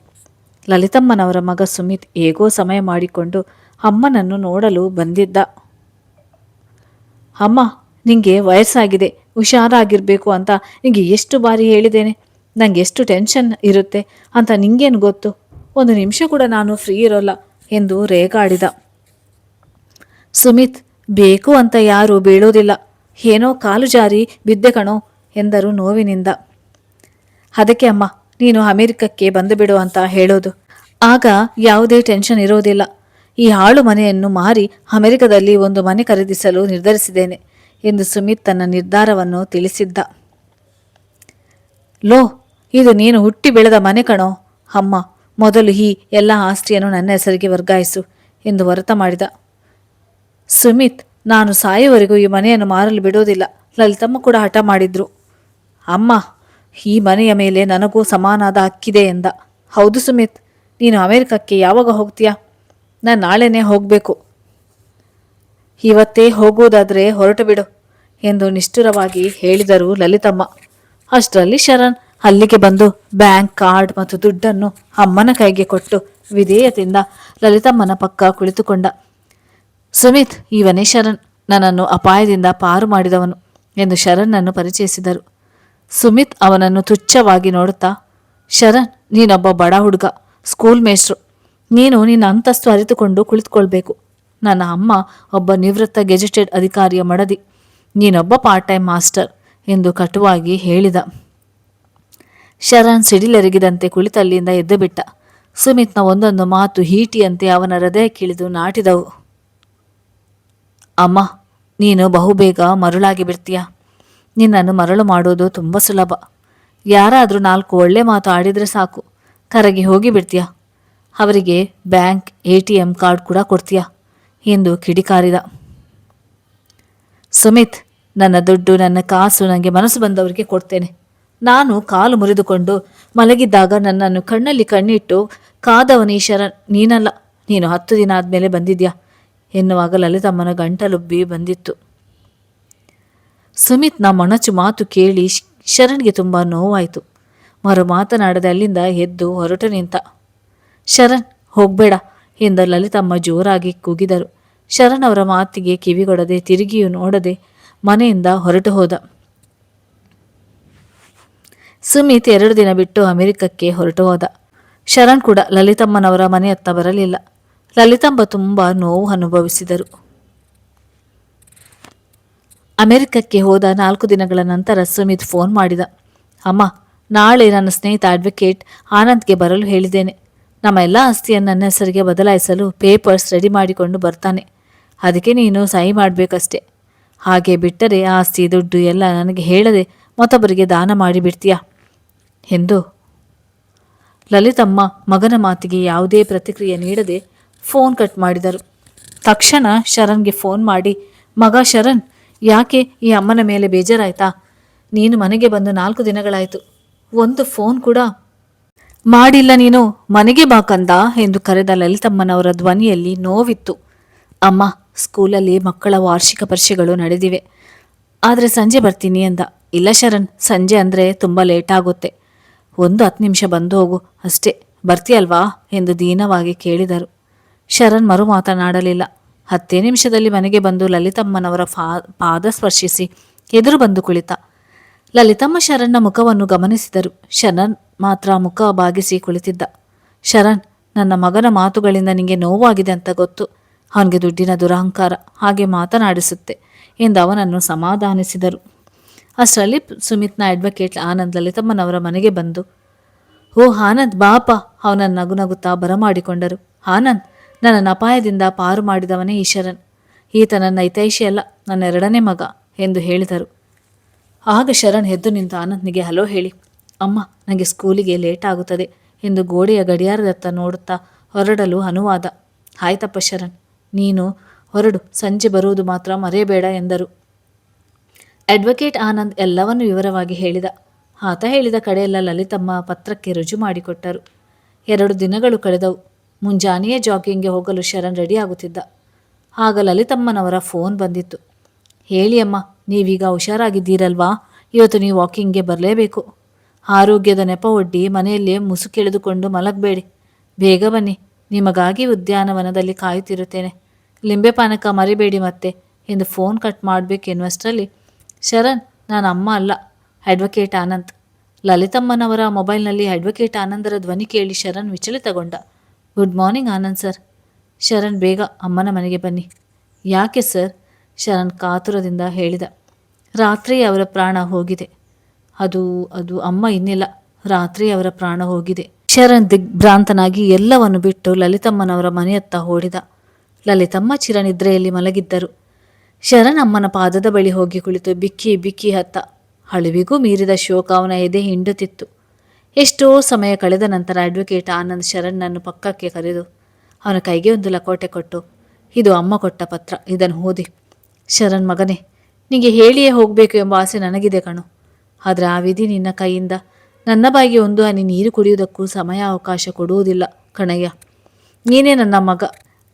ಲಲಿತಮ್ಮನವರ ಮಗ ಸುಮಿತ್ ಹೇಗೋ ಸಮಯ ಮಾಡಿಕೊಂಡು ಅಮ್ಮನನ್ನು ನೋಡಲು ಬಂದಿದ್ದ. ಅಮ್ಮ, ನಿಂಗೆ ವಯಸ್ಸಾಗಿದೆ. ಹುಷಾರಾಗಿರ್ಬೇಕು ಅಂತ ನಿಮಗೆ ಎಷ್ಟು ಬಾರಿ ಹೇಳಿದ್ದೇನೆ? ನನಗೆ ಎಷ್ಟು ಟೆನ್ಷನ್ ಇರುತ್ತೆ ಅಂತ ನಿಂಗೇನು ಗೊತ್ತು? ಒಂದು ನಿಮಿಷ ಕೂಡ ನಾನು ಫ್ರೀ ಇರೋಲ್ಲ ಎಂದು ರೇಗಾಡಿದ. ಸುಮಿತ್, ಬೇಕು ಅಂತ ಯಾರು ಬೀಳೋದಿಲ್ಲ. ಏನೋ ಕಾಲು ಜಾರಿ ಬಿದ್ದೆ ಕಣೋ ಎಂದರು ನೋವಿನಿಂದ. ಅದಕ್ಕೆ ಅಮ್ಮ, ನೀನು ಅಮೆರಿಕಕ್ಕೆ ಬಂದು ಬಿಡು ಅಂತ ಹೇಳೋದು. ಆಗ ಯಾವುದೇ ಟೆನ್ಷನ್ ಇರೋದಿಲ್ಲ. ಈ ಹಾಳು ಮನೆಯನ್ನು ಮಾರಿ ಅಮೆರಿಕದಲ್ಲಿ ಒಂದು ಮನೆ ಖರೀದಿಸಲು ನಿರ್ಧರಿಸಿದ್ದೇನೆ. ಎಂದು ಸುಮಿತ್ ತನ್ನ ನಿರ್ಧಾರವನ್ನು ತಿಳಿಸಿದ್ದ. ಲೋ, ಇದು ನೀನು ಹುಟ್ಟಿ ಬೆಳೆದ ಮನೆ ಕಣೋ. ಅಮ್ಮ, ಮೊದಲು ಈ ಎಲ್ಲ ಆಸ್ತಿಯನ್ನು ನನ್ನ ಹೆಸರಿಗೆ ವರ್ಗಾಯಿಸು ಎಂದು ಹೊರತ ಮಾಡಿದ. ಸುಮಿತ್, ನಾನು ಸಾಯುವವರೆಗೂ ಈ ಮನೆಯನ್ನು ಮಾರಲು ಬಿಡೋದಿಲ್ಲ. ಲಲಿತಮ್ಮ ಕೂಡ ಹಠ ಮಾಡಿದ್ರು. ಅಮ್ಮ, ಈ ಮನೆಯ ಮೇಲೆ ನನಗೂ ಸಮಾನಾದ ಹಕ್ಕಿದೆ ಎಂದ. ಹೌದು ಸುಮಿತ್, ನೀನು ಅಮೆರಿಕಕ್ಕೆ ಯಾವಾಗ ಹೋಗ್ತೀಯಾ? ನಾನು ನಾಳೆನೇ ಹೋಗಬೇಕು. ಇವತ್ತೇ ಹೋಗುವುದಾದ್ರೆ ಹೊರಟು ಬಿಡು ಎಂದು ನಿಷ್ಠುರವಾಗಿ ಹೇಳಿದರು ಲಲಿತಮ್ಮ. ಅಷ್ಟರಲ್ಲಿ ಶರಣ್ ಅಲ್ಲಿಗೆ ಬಂದು ಬ್ಯಾಂಕ್ ಕಾರ್ಡ್ ಮತ್ತು ದುಡ್ಡನ್ನು ಅಮ್ಮನ ಕೈಗೆ ಕೊಟ್ಟು ವಿಧೇಯತೆಯಿಂದ ಲಲಿತಮ್ಮನ ಪಕ್ಕ ಕುಳಿತುಕೊಂಡ. ಸುಮಿತ್, ಇವನೇ ಶರಣ್. ನನ್ನನ್ನು ಅಪಾಯದಿಂದ ಪಾರು ಮಾಡಿದವನು ಎಂದು ಶರಣ್ಣನ್ನು ಪರಿಚಯಿಸಿದರು. ಸುಮಿತ್ ಅವನನ್ನು ತುಚ್ಛವಾಗಿ ನೋಡುತ್ತಾ, ಶರಣ್, ನೀನೊಬ್ಬ ಬಡ ಹುಡುಗ, ಸ್ಕೂಲ್ ಮೇಷ್ಟ್ರು. ನೀನು ನಿನ್ನ ಅಂತಸ್ತು ಅರಿತುಕೊಂಡು ಕುಳಿತುಕೊಳ್ಬೇಕು. ನನ್ನ ಅಮ್ಮ ಒಬ್ಬ ನಿವೃತ್ತ ಗೆಜೆಟೆಡ್ ಅಧಿಕಾರಿಯ ಮಡದಿ. ನೀನೊಬ್ಬ ಪಾರ್ಟ್ ಟೈಮ್ ಮಾಸ್ಟರ್ ಎಂದು ಕಟುವಾಗಿ ಹೇಳಿದ. ಶರಣ್ ಸಿಡಿಲೆರಗಿದಂತೆ ಕುಳಿತಲ್ಲಿಂದ ಎದ್ದು ಬಿಟ್ಟ ಸುಮಿತ್ನ ಒಂದೊಂದು ಮಾತು ಹೀಟಿಯಂತೆ ಅವನ ಹೃದಯ ಕಿಳಿದು ನಾಟಿದವು. ಅಮ್ಮ, ನೀನು ಬಹುಬೇಗ ಮರುಳಾಗಿ ಬಿಡ್ತೀಯ? ನಿನ್ನನ್ನು ಮರಳು ಮಾಡೋದು ತುಂಬ ಸುಲಭ. ಯಾರಾದರೂ ನಾಲ್ಕು ಒಳ್ಳೆ ಮಾತು ಆಡಿದರೆ ಸಾಕು. ಕರಗಿ ಹೋಗಿ ಬಿಡ್ತೀಯ? ಅವರಿಗೆ bank, A T M card ಕೂಡ ಕೊಡ್ತೀಯ? ಎಂದು ಕಿಡಿಕಾರಿದ. ಸುಮಿತ್, ನನ್ನ ದುಡ್ಡು, ನನ್ನ ಕಾಸು ನನಗೆ ಮನಸ್ಸು ಬಂದವರಿಗೆ ಕೊಡ್ತೇನೆ. ನಾನು ಕಾಲು ಮುರಿದುಕೊಂಡು ಮಲಗಿದ್ದಾಗ ನನ್ನನ್ನು ಕಣ್ಣಲ್ಲಿ ಕಣ್ಣಿಟ್ಟು ಕಾದವನೀಶರ ನೀನಲ್ಲ, ನೀನು ಹತ್ತು ದಿನ ಆದಮೇಲೆ ಬಂದಿದ್ಯಾ? ಎನ್ನುವಾಗ ಲಲಿತಮ್ಮನ ಗಂಟಲುಬ್ಬಿ ಬಂದಿತ್ತು. ಸುಮಿತ್ನ ಮೊಣಚು ಮಾತು ಕೇಳಿ ಶರಣ್ಗೆ ತುಂಬ ನೋವಾಯಿತು. ಮರು ಮಾತನಾಡದೆ ಅಲ್ಲಿಂದ ಎದ್ದು ಹೊರಟು ನಿಂತ. ಶರಣ್, ಹೋಗ್ಬೇಡ ಎಂದ ಲಲಿತಮ್ಮ ಜೋರಾಗಿ ಕೂಗಿದರು. ಶರಣ್ ಅವರ ಮಾತಿಗೆ ಕಿವಿಗೊಡದೆ ತಿರುಗಿಯೂ ನೋಡದೆ ಮನೆಯಿಂದ ಹೊರಟು ಹೋದ. ಸುಮಿತ್ ಎರಡು ದಿನ ಬಿಟ್ಟು ಅಮೆರಿಕಕ್ಕೆ ಹೊರಟು ಹೋದ. ಶರಣ್ ಕೂಡ ಲಲಿತಮ್ಮನವರ ಮನೆಯತ್ತ ಬರಲಿಲ್ಲ. ಲಲಿತಮ್ಮ ತುಂಬ ನೋವು ಅನುಭವಿಸಿದರು. ಅಮೆರಿಕಕ್ಕೆ ಹೋದ ನಾಲ್ಕು ದಿನಗಳ ನಂತರ ಸುಮಿತ್ ಫೋನ್ ಮಾಡಿದ. ಅಮ್ಮ, ನಾಳೆ ನನ್ನ ಸ್ನೇಹಿತ ಅಡ್ವೊಕೇಟ್ ಆನಂದ್ಗೆ ಬರಲು ಹೇಳಿದ್ದೇನೆ. ನಮ್ಮ ಎಲ್ಲ ಆಸ್ತಿಯನ್ನು ನನ್ನ ಹೆಸರಿಗೆ ಬದಲಾಯಿಸಲು ಪೇಪರ್ಸ್ ರೆಡಿ ಮಾಡಿಕೊಂಡು ಬರ್ತಾನೆ. ಅದಕ್ಕೆ ನೀನು ಸಹಿ ಮಾಡಬೇಕಷ್ಟೆ. ಹಾಗೆ ಬಿಟ್ಟರೆ ಆಸ್ತಿ ದುಡ್ಡು ಎಲ್ಲ ನನಗೆ ಹೇಳದೆ ಮತ್ತೊಬ್ಬರಿಗೆ ದಾನ ಮಾಡಿಬಿಡ್ತೀಯ? ಎಂದು ಲಲಿತಮ್ಮ ಮಗನ ಮಾತಿಗೆ ಯಾವುದೇ ಪ್ರತಿಕ್ರಿಯೆ ನೀಡದೆ ಫೋನ್ ಕಟ್ ಮಾಡಿದರು. ತಕ್ಷಣ ಶರಣ್ಗೆ ಫೋನ್ ಮಾಡಿ, ಮಗ ಶರಣ್, ಯಾಕೆ ಈ ಅಮ್ಮನ ಮೇಲೆ ಬೇಜಾರಾಯ್ತಾ? ನೀನು ಮನೆಗೆ ಬಂದು ನಾಲ್ಕು ದಿನಗಳಾಯಿತು. ಒಂದು ಫೋನ್ ಕೂಡ. ಮಾಡಿಲ್ಲ ನೀನು, ಮನೆಗೆ ಬಾಕಂದ ಎಂದು ಕರೆದ ಲಲಿತಮ್ಮನವರ ಧ್ವನಿಯಲ್ಲಿ ನೋವಿತ್ತು. ಅಮ್ಮ ಸ್ಕೂಲಲ್ಲಿ ಮಕ್ಕಳ ವಾರ್ಷಿಕ ಪರೀಕ್ಷೆಗಳು ನಡೆದಿವೆ. ಆದರೆ ಸಂಜೆ ಬರ್ತೀನಿ ಅಂದ. ಇಲ್ಲ ಶರಣ್, ಸಂಜೆ ಅಂದರೆ ತುಂಬ ಲೇಟ್ ಆಗುತ್ತೆ. ಒಂದು ಹತ್ತು ನಿಮಿಷ ಬಂದು ಹೋಗು. ಅಷ್ಟೇ, ಬರ್ತೀಯಲ್ವಾ ಎಂದು ದೀನವಾಗಿ ಕೇಳಿದರು. ಶರಣ್ ಮರು ಮಾತನಾಡಲಿಲ್ಲ. ಹತ್ತೇ ನಿಮಿಷದಲ್ಲಿ ಮನೆಗೆ ಬಂದು ಲಲಿತಮ್ಮನವರ ಫಾ, ಪಾದ ಸ್ಪರ್ಶಿಸಿ ಎದುರು ಬಂದು ಕುಳಿತ. ಲಲಿತಮ್ಮ ಶರಣ್ನ ಮುಖವನ್ನು ಗಮನಿಸಿದರು. ಶರಣ್ ಮಾತ್ರ ಮುಖ ಬಾಗಿಸಿ ಕುಳಿತಿದ್ದ. ಶರಣ್, ನನ್ನ ಮಗನ ಮಾತುಗಳಿಂದ ನಿಮಗೆ ನೋವಾಗಿದೆ ಅಂತ ಗೊತ್ತು. ಅವನಿಗೆ ದುಡ್ಡಿನ ದುರಹಂಕಾರ ಹಾಗೆ ಮಾತನಾಡಿಸುತ್ತೆ ಎಂದು ಅವನನ್ನು ಸಮಾಧಾನಿಸಿದರು. ಅಷ್ಟರಲ್ಲಿ ಸುಮಿತ್ನ ಅಡ್ವೊಕೇಟ್ ಆನಂದ್ ಲಲಿತಮ್ಮನವರ ಮನೆಗೆ ಬಂದು, ಓ ಆನಂದ್, ಬಾಪ! ಅವನನ್ನು ನಗು ನಗುತ್ತಾ ಬರಮಾಡಿಕೊಂಡರು. ಆನಂದ್, ನನ್ನನ್ನು ಅಪಾಯದಿಂದ ಪಾರು ಮಾಡಿದವನೇ ಈಶ್ವರನ್. ಈತ ನನ್ನ ಹಿತೈಷಿ ಅಲ್ಲ, ನನ್ನ ಎರಡನೇ ಮಗ ಎಂದು ಹೇಳಿದರು. ಆಗ ಶರಣ್ ಎದ್ದು ನಿಂತು ಆನಂದ್ನಿಗೆ, ಹಲೋ ಹೇಳಿ. ಅಮ್ಮ ನನಗೆ ಸ್ಕೂಲಿಗೆ ಲೇಟ್ ಆಗುತ್ತದೆ ಎಂದು ಗೋಡೆಯ ಗಡಿಯಾರದತ್ತ ನೋಡುತ್ತಾ ಹೊರಡಲು ಅನುವಾದ. ಆಯ್ತಪ್ಪ ಶರಣ್. ನೀನು ಹೊರಡು, ಸಂಜೆ ಬರುವುದು ಮಾತ್ರ ಮರೆಯಬೇಡ ಎಂದರು. ಅಡ್ವೊಕೇಟ್ ಆನಂದ್ ಎಲ್ಲವನ್ನು ವಿವರವಾಗಿ ಹೇಳಿದ. ಆತ ಹೇಳಿದ ಕಡೆಯೆಲ್ಲ ಲಲಿತಮ್ಮ ಪತ್ರಕ್ಕೆ ರುಜು ಮಾಡಿಕೊಟ್ಟರು. ಎರಡು ದಿನಗಳು ಕಳೆದವು. ಮುಂಜಾನೆಯೇ ಜಾಗಿಂಗ್ಗೆ ಹೋಗಲು ಶರಣ್ ರೆಡಿಯಾಗುತ್ತಿದ್ದ. ಆಗ ಲಲಿತಮ್ಮನವರ ಫೋನ್ ಬಂದಿತ್ತು. ಹೇಳಿ ಅಮ್ಮ, ನೀವೀಗ ಹುಷಾರಾಗಿದ್ದೀರಲ್ವಾ? ಇವತ್ತು ನೀವು ವಾಕಿಂಗ್ಗೆ ಬರಲೇಬೇಕು. ಆರೋಗ್ಯದ ನೆಪ ಒಡ್ಡಿ ಮನೆಯಲ್ಲೇ ಮುಸುಕೆಳೆದುಕೊಂಡು ಮಲಗಬೇಡಿ. ಬೇಗ ಬನ್ನಿ. ನಿಮಗಾಗಿ ಉದ್ಯಾನವನದಲ್ಲಿ ಕಾಯುತ್ತಿರುತ್ತೇನೆ. ಲಿಂಬೆ ಪಾನಕ ಮರಿಬೇಡಿ ಮತ್ತೆ ಎಂದು ಫೋನ್ ಕಟ್ ಮಾಡಬೇಕೆನ್ನುವಷ್ಟರಲ್ಲಿ ಶರಣ್, ನಾನು ಅಮ್ಮ ಅಲ್ಲ ಅಡ್ವೊಕೇಟ್ ಆನಂದ್. ಲಲಿತಮ್ಮನವರ ಮೊಬೈಲ್ನಲ್ಲಿ ಅಡ್ವೊಕೇಟ್ ಆನಂದರ ಧ್ವನಿ ಕೇಳಿ Sharan ವಿಚಲಿತಗೊಂಡ. Good morning Anand sir. Sharan, ಬೇಗ ಅಮ್ಮನ ಮನೆಗೆ ಬನ್ನಿ. ಯಾಕೆ ಸರ್? ಶರಣ್ ಕಾತುರದಿಂದ ಹೇಳಿದ. ರಾತ್ರಿ ಅವರ ಪ್ರಾಣ ಹೋಗಿದೆ. ಅದು ಅದು ಅಮ್ಮ ಇನ್ನಿಲ್ಲ. ರಾತ್ರಿ ಅವರ ಪ್ರಾಣ ಹೋಗಿದೆ. ಶರಣ್ ದಿಗ್ಭ್ರಾಂತನಾಗಿ ಎಲ್ಲವನ್ನು ಬಿಟ್ಟು ಲಲಿತಮ್ಮನವರ ಮನೆಯತ್ತ ಓಡಿದ. ಲಲಿತಮ್ಮ ಚಿರನಿದ್ರೆಯಲ್ಲಿ ಮಲಗಿದ್ದರು. ಶರಣಮ್ಮನ ಪಾದದ ಬಳಿ ಹೋಗಿ ಕುಳಿತು ಬಿಕ್ಕಿ ಬಿಕ್ಕಿ ಹತ್ತ. ಹಳುವಿಗೂ ಮೀರಿದ ಶೋಕ ಅವನ ಎದೆ ಹಿಂಡುತ್ತಿತ್ತು. ಎಷ್ಟೋ ಸಮಯ ಕಳೆದ ನಂತರ ಅಡ್ವೊಕೇಟ್ ಆನಂದ್ ಶರಣ್ಣನ್ನು ಪಕ್ಕಕ್ಕೆ ಕರೆದು, ಅವನ ಕೈಗೆ ಒಂದು ಲಕೋಟೆ ಕೊಟ್ಟು, ಇದು ಅಮ್ಮ ಕೊಟ್ಟ ಪತ್ರ, ಇದನ್ನು ಓದಿ. ಶರಣ್ ಮಗನೇ ನಿನಗೆ ಹೇಳಿಯೇ ಹೋಗಬೇಕು ಎಂಬ ಆಸೆ ನನಗಿದೆ ಕಣು. ಆದರೆ ಆ ವಿಧಿ ನಿನ್ನ ಕೈಯಿಂದ, ನನ್ನ ಬಾಯಿಗೆ ಒಂದು ಹನಿ ನೀರು ಕುಡಿಯುವುದಕ್ಕೂ ಸಮಯ ಅವಕಾಶ ಕೊಡುವುದಿಲ್ಲ ಕಣಯ್ಯ. ನೀನೇ ನನ್ನ ಮಗ.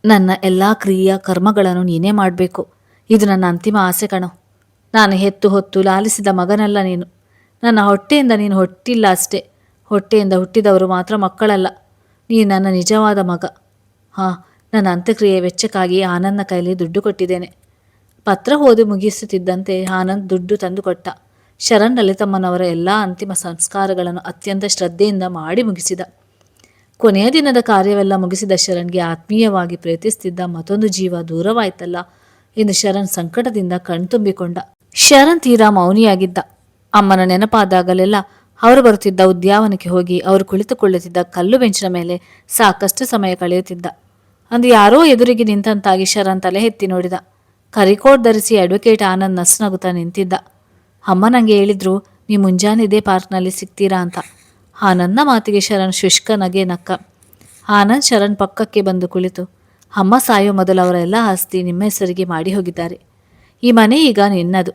ನನ್ನ ಎಲ್ಲ ಕ್ರಿಯೆಯ ಕರ್ಮಗಳನ್ನು ನೀನೇ ಮಾಡಬೇಕು. ಇದು ನನ್ನ ಅಂತಿಮ ಆಸೆ ಕಣೋ. ನಾನು ಹೆತ್ತು ಹೊತ್ತು ಲಾಲಿಸಿದ ಮಗನಲ್ಲ ನೀನು. ನನ್ನ ಹೊಟ್ಟೆಯಿಂದ ನೀನು ಹೊಟ್ಟಿಲ್ಲ ಅಷ್ಟೇ. ಹೊಟ್ಟೆಯಿಂದ ಹುಟ್ಟಿದವರು ಮಾತ್ರ ಮಕ್ಕಳಲ್ಲ. ನೀನು ನನ್ನ ನಿಜವಾದ ಮಗ. ಹಾಂ, ನನ್ನ ಅಂತ್ಯಕ್ರಿಯೆ ವೆಚ್ಚಕ್ಕಾಗಿ ಆನಂದ್ನ ಕೈಲಿ ದುಡ್ಡು ಕೊಟ್ಟಿದ್ದೇನೆ. ಪತ್ರ ಓದಿ ಮುಗಿಸುತ್ತಿದ್ದಂತೆ ಆನಂದ್ ದುಡ್ಡು ತಂದುಕೊಟ್ಟ. ಶರಣ್ ಲಲಿತಮ್ಮನವರ ಎಲ್ಲ ಅಂತಿಮ ಸಂಸ್ಕಾರಗಳನ್ನು ಅತ್ಯಂತ ಶ್ರದ್ಧೆಯಿಂದ ಮಾಡಿ ಮುಗಿಸಿದ. ಕೊನೆಯ ದಿನದ ಕಾರ್ಯವೆಲ್ಲ ಮುಗಿಸಿದ ಶರಣ್ಗೆ ಆತ್ಮೀಯವಾಗಿ ಪ್ರೀತಿಸ್ತಿದ್ದ ಮತ್ತೊಂದು ಜೀವ ದೂರವಾಯ್ತಲ್ಲ. ಎಂದು ಶರಣ್ ಸಂಕಟದಿಂದ ಕಣ್ತುಂಬಿಕೊಂಡ ಶರಣ್ ತೀರಾ ಮೌನಿಯಾಗಿದ್ದ. ಅಮ್ಮನ ನೆನಪಾದಾಗಲೆಲ್ಲ ಅವರು ಬರುತ್ತಿದ್ದ ಉದ್ಯಾವನಕ್ಕೆ ಹೋಗಿ ಅವರು ಕುಳಿತುಕೊಳ್ಳುತ್ತಿದ್ದ ಕಲ್ಲು ಬೆಂಚಿನ ಮೇಲೆ ಸಾಕಷ್ಟು ಸಮಯ ಕಳೆಯುತ್ತಿದ್ದ. ಅಂದು ಯಾರೋ ಎದುರಿಗೆ ನಿಂತಂತಾಗಿ ಶರಣ್ ತಲೆ ಎತ್ತಿ ನೋಡಿದ. ಕರಿಕೋಟ್ ಧರಿಸಿ ಅಡ್ವೊಕೇಟ್ ಆನಂದ್ ನಸ್ನಗುತ್ತಾ ನಿಂತಿದ್ದ. ಅಮ್ಮ ನಂಗೆ ಹೇಳಿದ್ರು, ನೀ ಮುಂಜಾನೆ ಇದೇ ಪಾರ್ಕ್ನಲ್ಲಿ ಸಿಗ್ತೀರಾ ಅಂತ. ಆನಂದ್ನ ಮಾತಿಗೆ ಶರಣ್ ಶುಷ್ಕ ನಗೆ ನಕ್ಕ. ಆನಂದ್ ಶರಣ್ ಪಕ್ಕಕ್ಕೆ ಬಂದು ಕುಳಿತು. ಅಮ್ಮ, ಸಾಯೋ ಮೊದಲು ಅವರೆಲ್ಲ ಆಸ್ತಿ ನಿಮ್ಮ ಹೆಸರಿಗೆ ಮಾಡಿ ಹೋಗಿದ್ದಾರೆ. ಈ ಮನೆ ಈಗ ನಿನ್ನದು.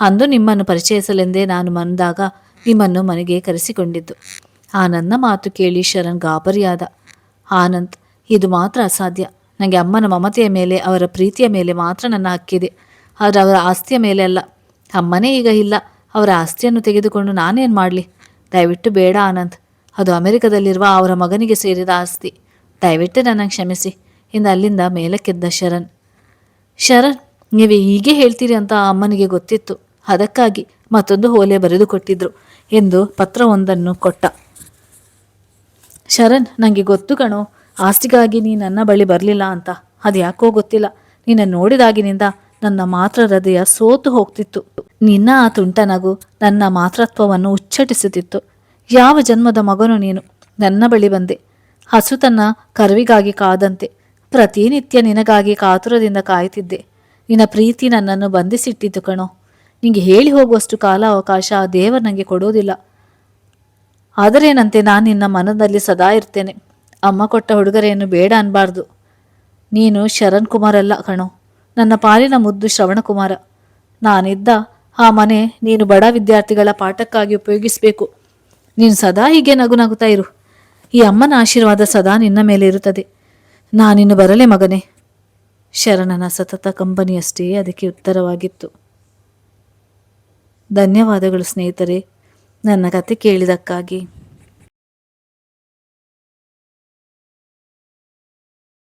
ಅಂದು ನಿಮ್ಮನ್ನು ಪರಿಚಯಿಸಲೆಂದೇ ನಾನು ಬಂದಾಗ ನಿಮ್ಮನ್ನು ಮನೆಗೆ ಕರೆಸಿಕೊಂಡಿದ್ದು. ಆನಂದ್ನ ಮಾತು ಕೇಳಿ ಶರಣ್ ಗಾಬರಿಯಾದ. ಆನಂದ್, ಇದು ಮಾತ್ರ ಅಸಾಧ್ಯ. ನನಗೆ ಅಮ್ಮನ ಮಮತೆಯ ಮೇಲೆ, ಅವರ ಪ್ರೀತಿಯ ಮೇಲೆ ಮಾತ್ರ ನನ್ನ ಹಕ್ಕಿದೆ. ಆದರೆ ಅವರ ಆಸ್ತಿಯ ಮೇಲೆ ಅಲ್ಲ. ಅಮ್ಮನೇ ಈಗ ಇಲ್ಲ. ಅವರ ಆಸ್ತಿಯನ್ನು ತೆಗೆದುಕೊಂಡು ನಾನೇನು ಮಾಡಲಿ? ದಯವಿಟ್ಟು ಬೇಡ ಆನಂದ್ ಅದು ಅಮೆರಿಕದಲ್ಲಿರುವ ಅವರ ಮಗನಿಗೆ ಸೇರಿದ ಆಸ್ತಿ. ದಯವಿಟ್ಟು ನನ್ನ ಕ್ಷಮಿಸಿ. ಇನ್ನು ಅಲ್ಲಿಂದ ಮೇಲಕ್ಕೆದ್ದ ಶರಣ್. ಶರಣ್, ನೀವು ಹೀಗೆ ಹೇಳ್ತೀರಿ ಅಂತ ಅಮ್ಮನಿಗೆ ಗೊತ್ತಿತ್ತು. ಅದಕ್ಕಾಗಿ ಮತ್ತೊಂದು ಓಲೆ ಬರೆದು ಕೊಟ್ಟಿದ್ರು ಎಂದು ಪತ್ರವೊಂದನ್ನು ಕೊಟ್ಟ. ಶರಣ್ ನನಗೆ ಗೊತ್ತು ಕಣೋ. ಆಸ್ತಿಗಾಗಿ ನೀ ನನ್ನ ಬಳಿ ಬರಲಿಲ್ಲ ಅಂತ. ಅದು ಯಾಕೋ ಗೊತ್ತಿಲ್ಲ. ನಿನ್ನ ನೋಡಿದಾಗಿನಿಂದ ನನ್ನ ಮಾತ್ರ ಹೃದಯ ಸೋತು ಹೋಗ್ತಿತ್ತು. ನಿನ್ನ ಆ ತುಂಟ ನಗು ನನ್ನ ಮಾತೃತ್ವವನ್ನು ಉಚ್ಚಟಿಸುತ್ತಿತ್ತು ಯಾವ ಜನ್ಮದ ಮಗನು ನೀನು? ನನ್ನ ಬಳಿ ಬಂದೆ. ಹಸು ತನ್ನ ಕರುವಿಗಾಗಿ ಕಾದಂತೆ. ಪ್ರತಿನಿತ್ಯ ನಿನಗಾಗಿ ಕಾತುರದಿಂದ ಕಾಯುತ್ತಿದ್ದೆ. ನಿನ್ನ ಪ್ರೀತಿ ನನ್ನನ್ನು ಬಂಧಿಸಿಟ್ಟಿತು ಕಣೋ. ನಿಂಗೆ ಹೇಳಿ ಹೋಗುವಷ್ಟು ಕಾಲ ಅವಕಾಶ ಆ ದೇವರು ನನಗೆ ಕೊಡೋದಿಲ್ಲ. ಆದರೇನಂತೆ ನಾನು ನಿನ್ನ ಮನದಲ್ಲಿ ಸದಾ ಇರ್ತೇನೆ. ಅಮ್ಮ ಕೊಟ್ಟ ಹುಡುಗರೇನು ಬೇಡ ಅನ್ಬಾರ್ದು. ನೀನು ಶರಣ್ ಕುಮಾರ್ ಅಲ್ಲ ಕಣೋ. ನನ್ನ ಪಾಲಿನ ಮುದ್ದು ಶ್ರವಣಕುಮಾರ. ನಾನಿದ್ದ ಆ ಮನೆ ನೀನು ಬಡ ವಿದ್ಯಾರ್ಥಿಗಳ ಪಾಠಕ್ಕಾಗಿ ಉಪಯೋಗಿಸಬೇಕು. ನೀನು ಸದಾ ಹೀಗೆ ನಗು ನಗುತ್ತಾ ಇರು. ಈ ಅಮ್ಮನ ಆಶೀರ್ವಾದ ಸದಾ ನಿನ್ನ ಮೇಲೆ ಇರುತ್ತದೆ. ನಾನಿನ್ನು ಬರಲೆ ಮಗನೇ. ಶರಣನ ಸತತ ಕಂಬನಿಯಷ್ಟೇ ಅದಕ್ಕೆ ಉತ್ತರವಾಗಿತ್ತು. ಧನ್ಯವಾದಗಳು ಸ್ನೇಹಿತರೆ. ನನ್ನ ಕತೆ ಕೇಳಿದಕ್ಕಾಗಿ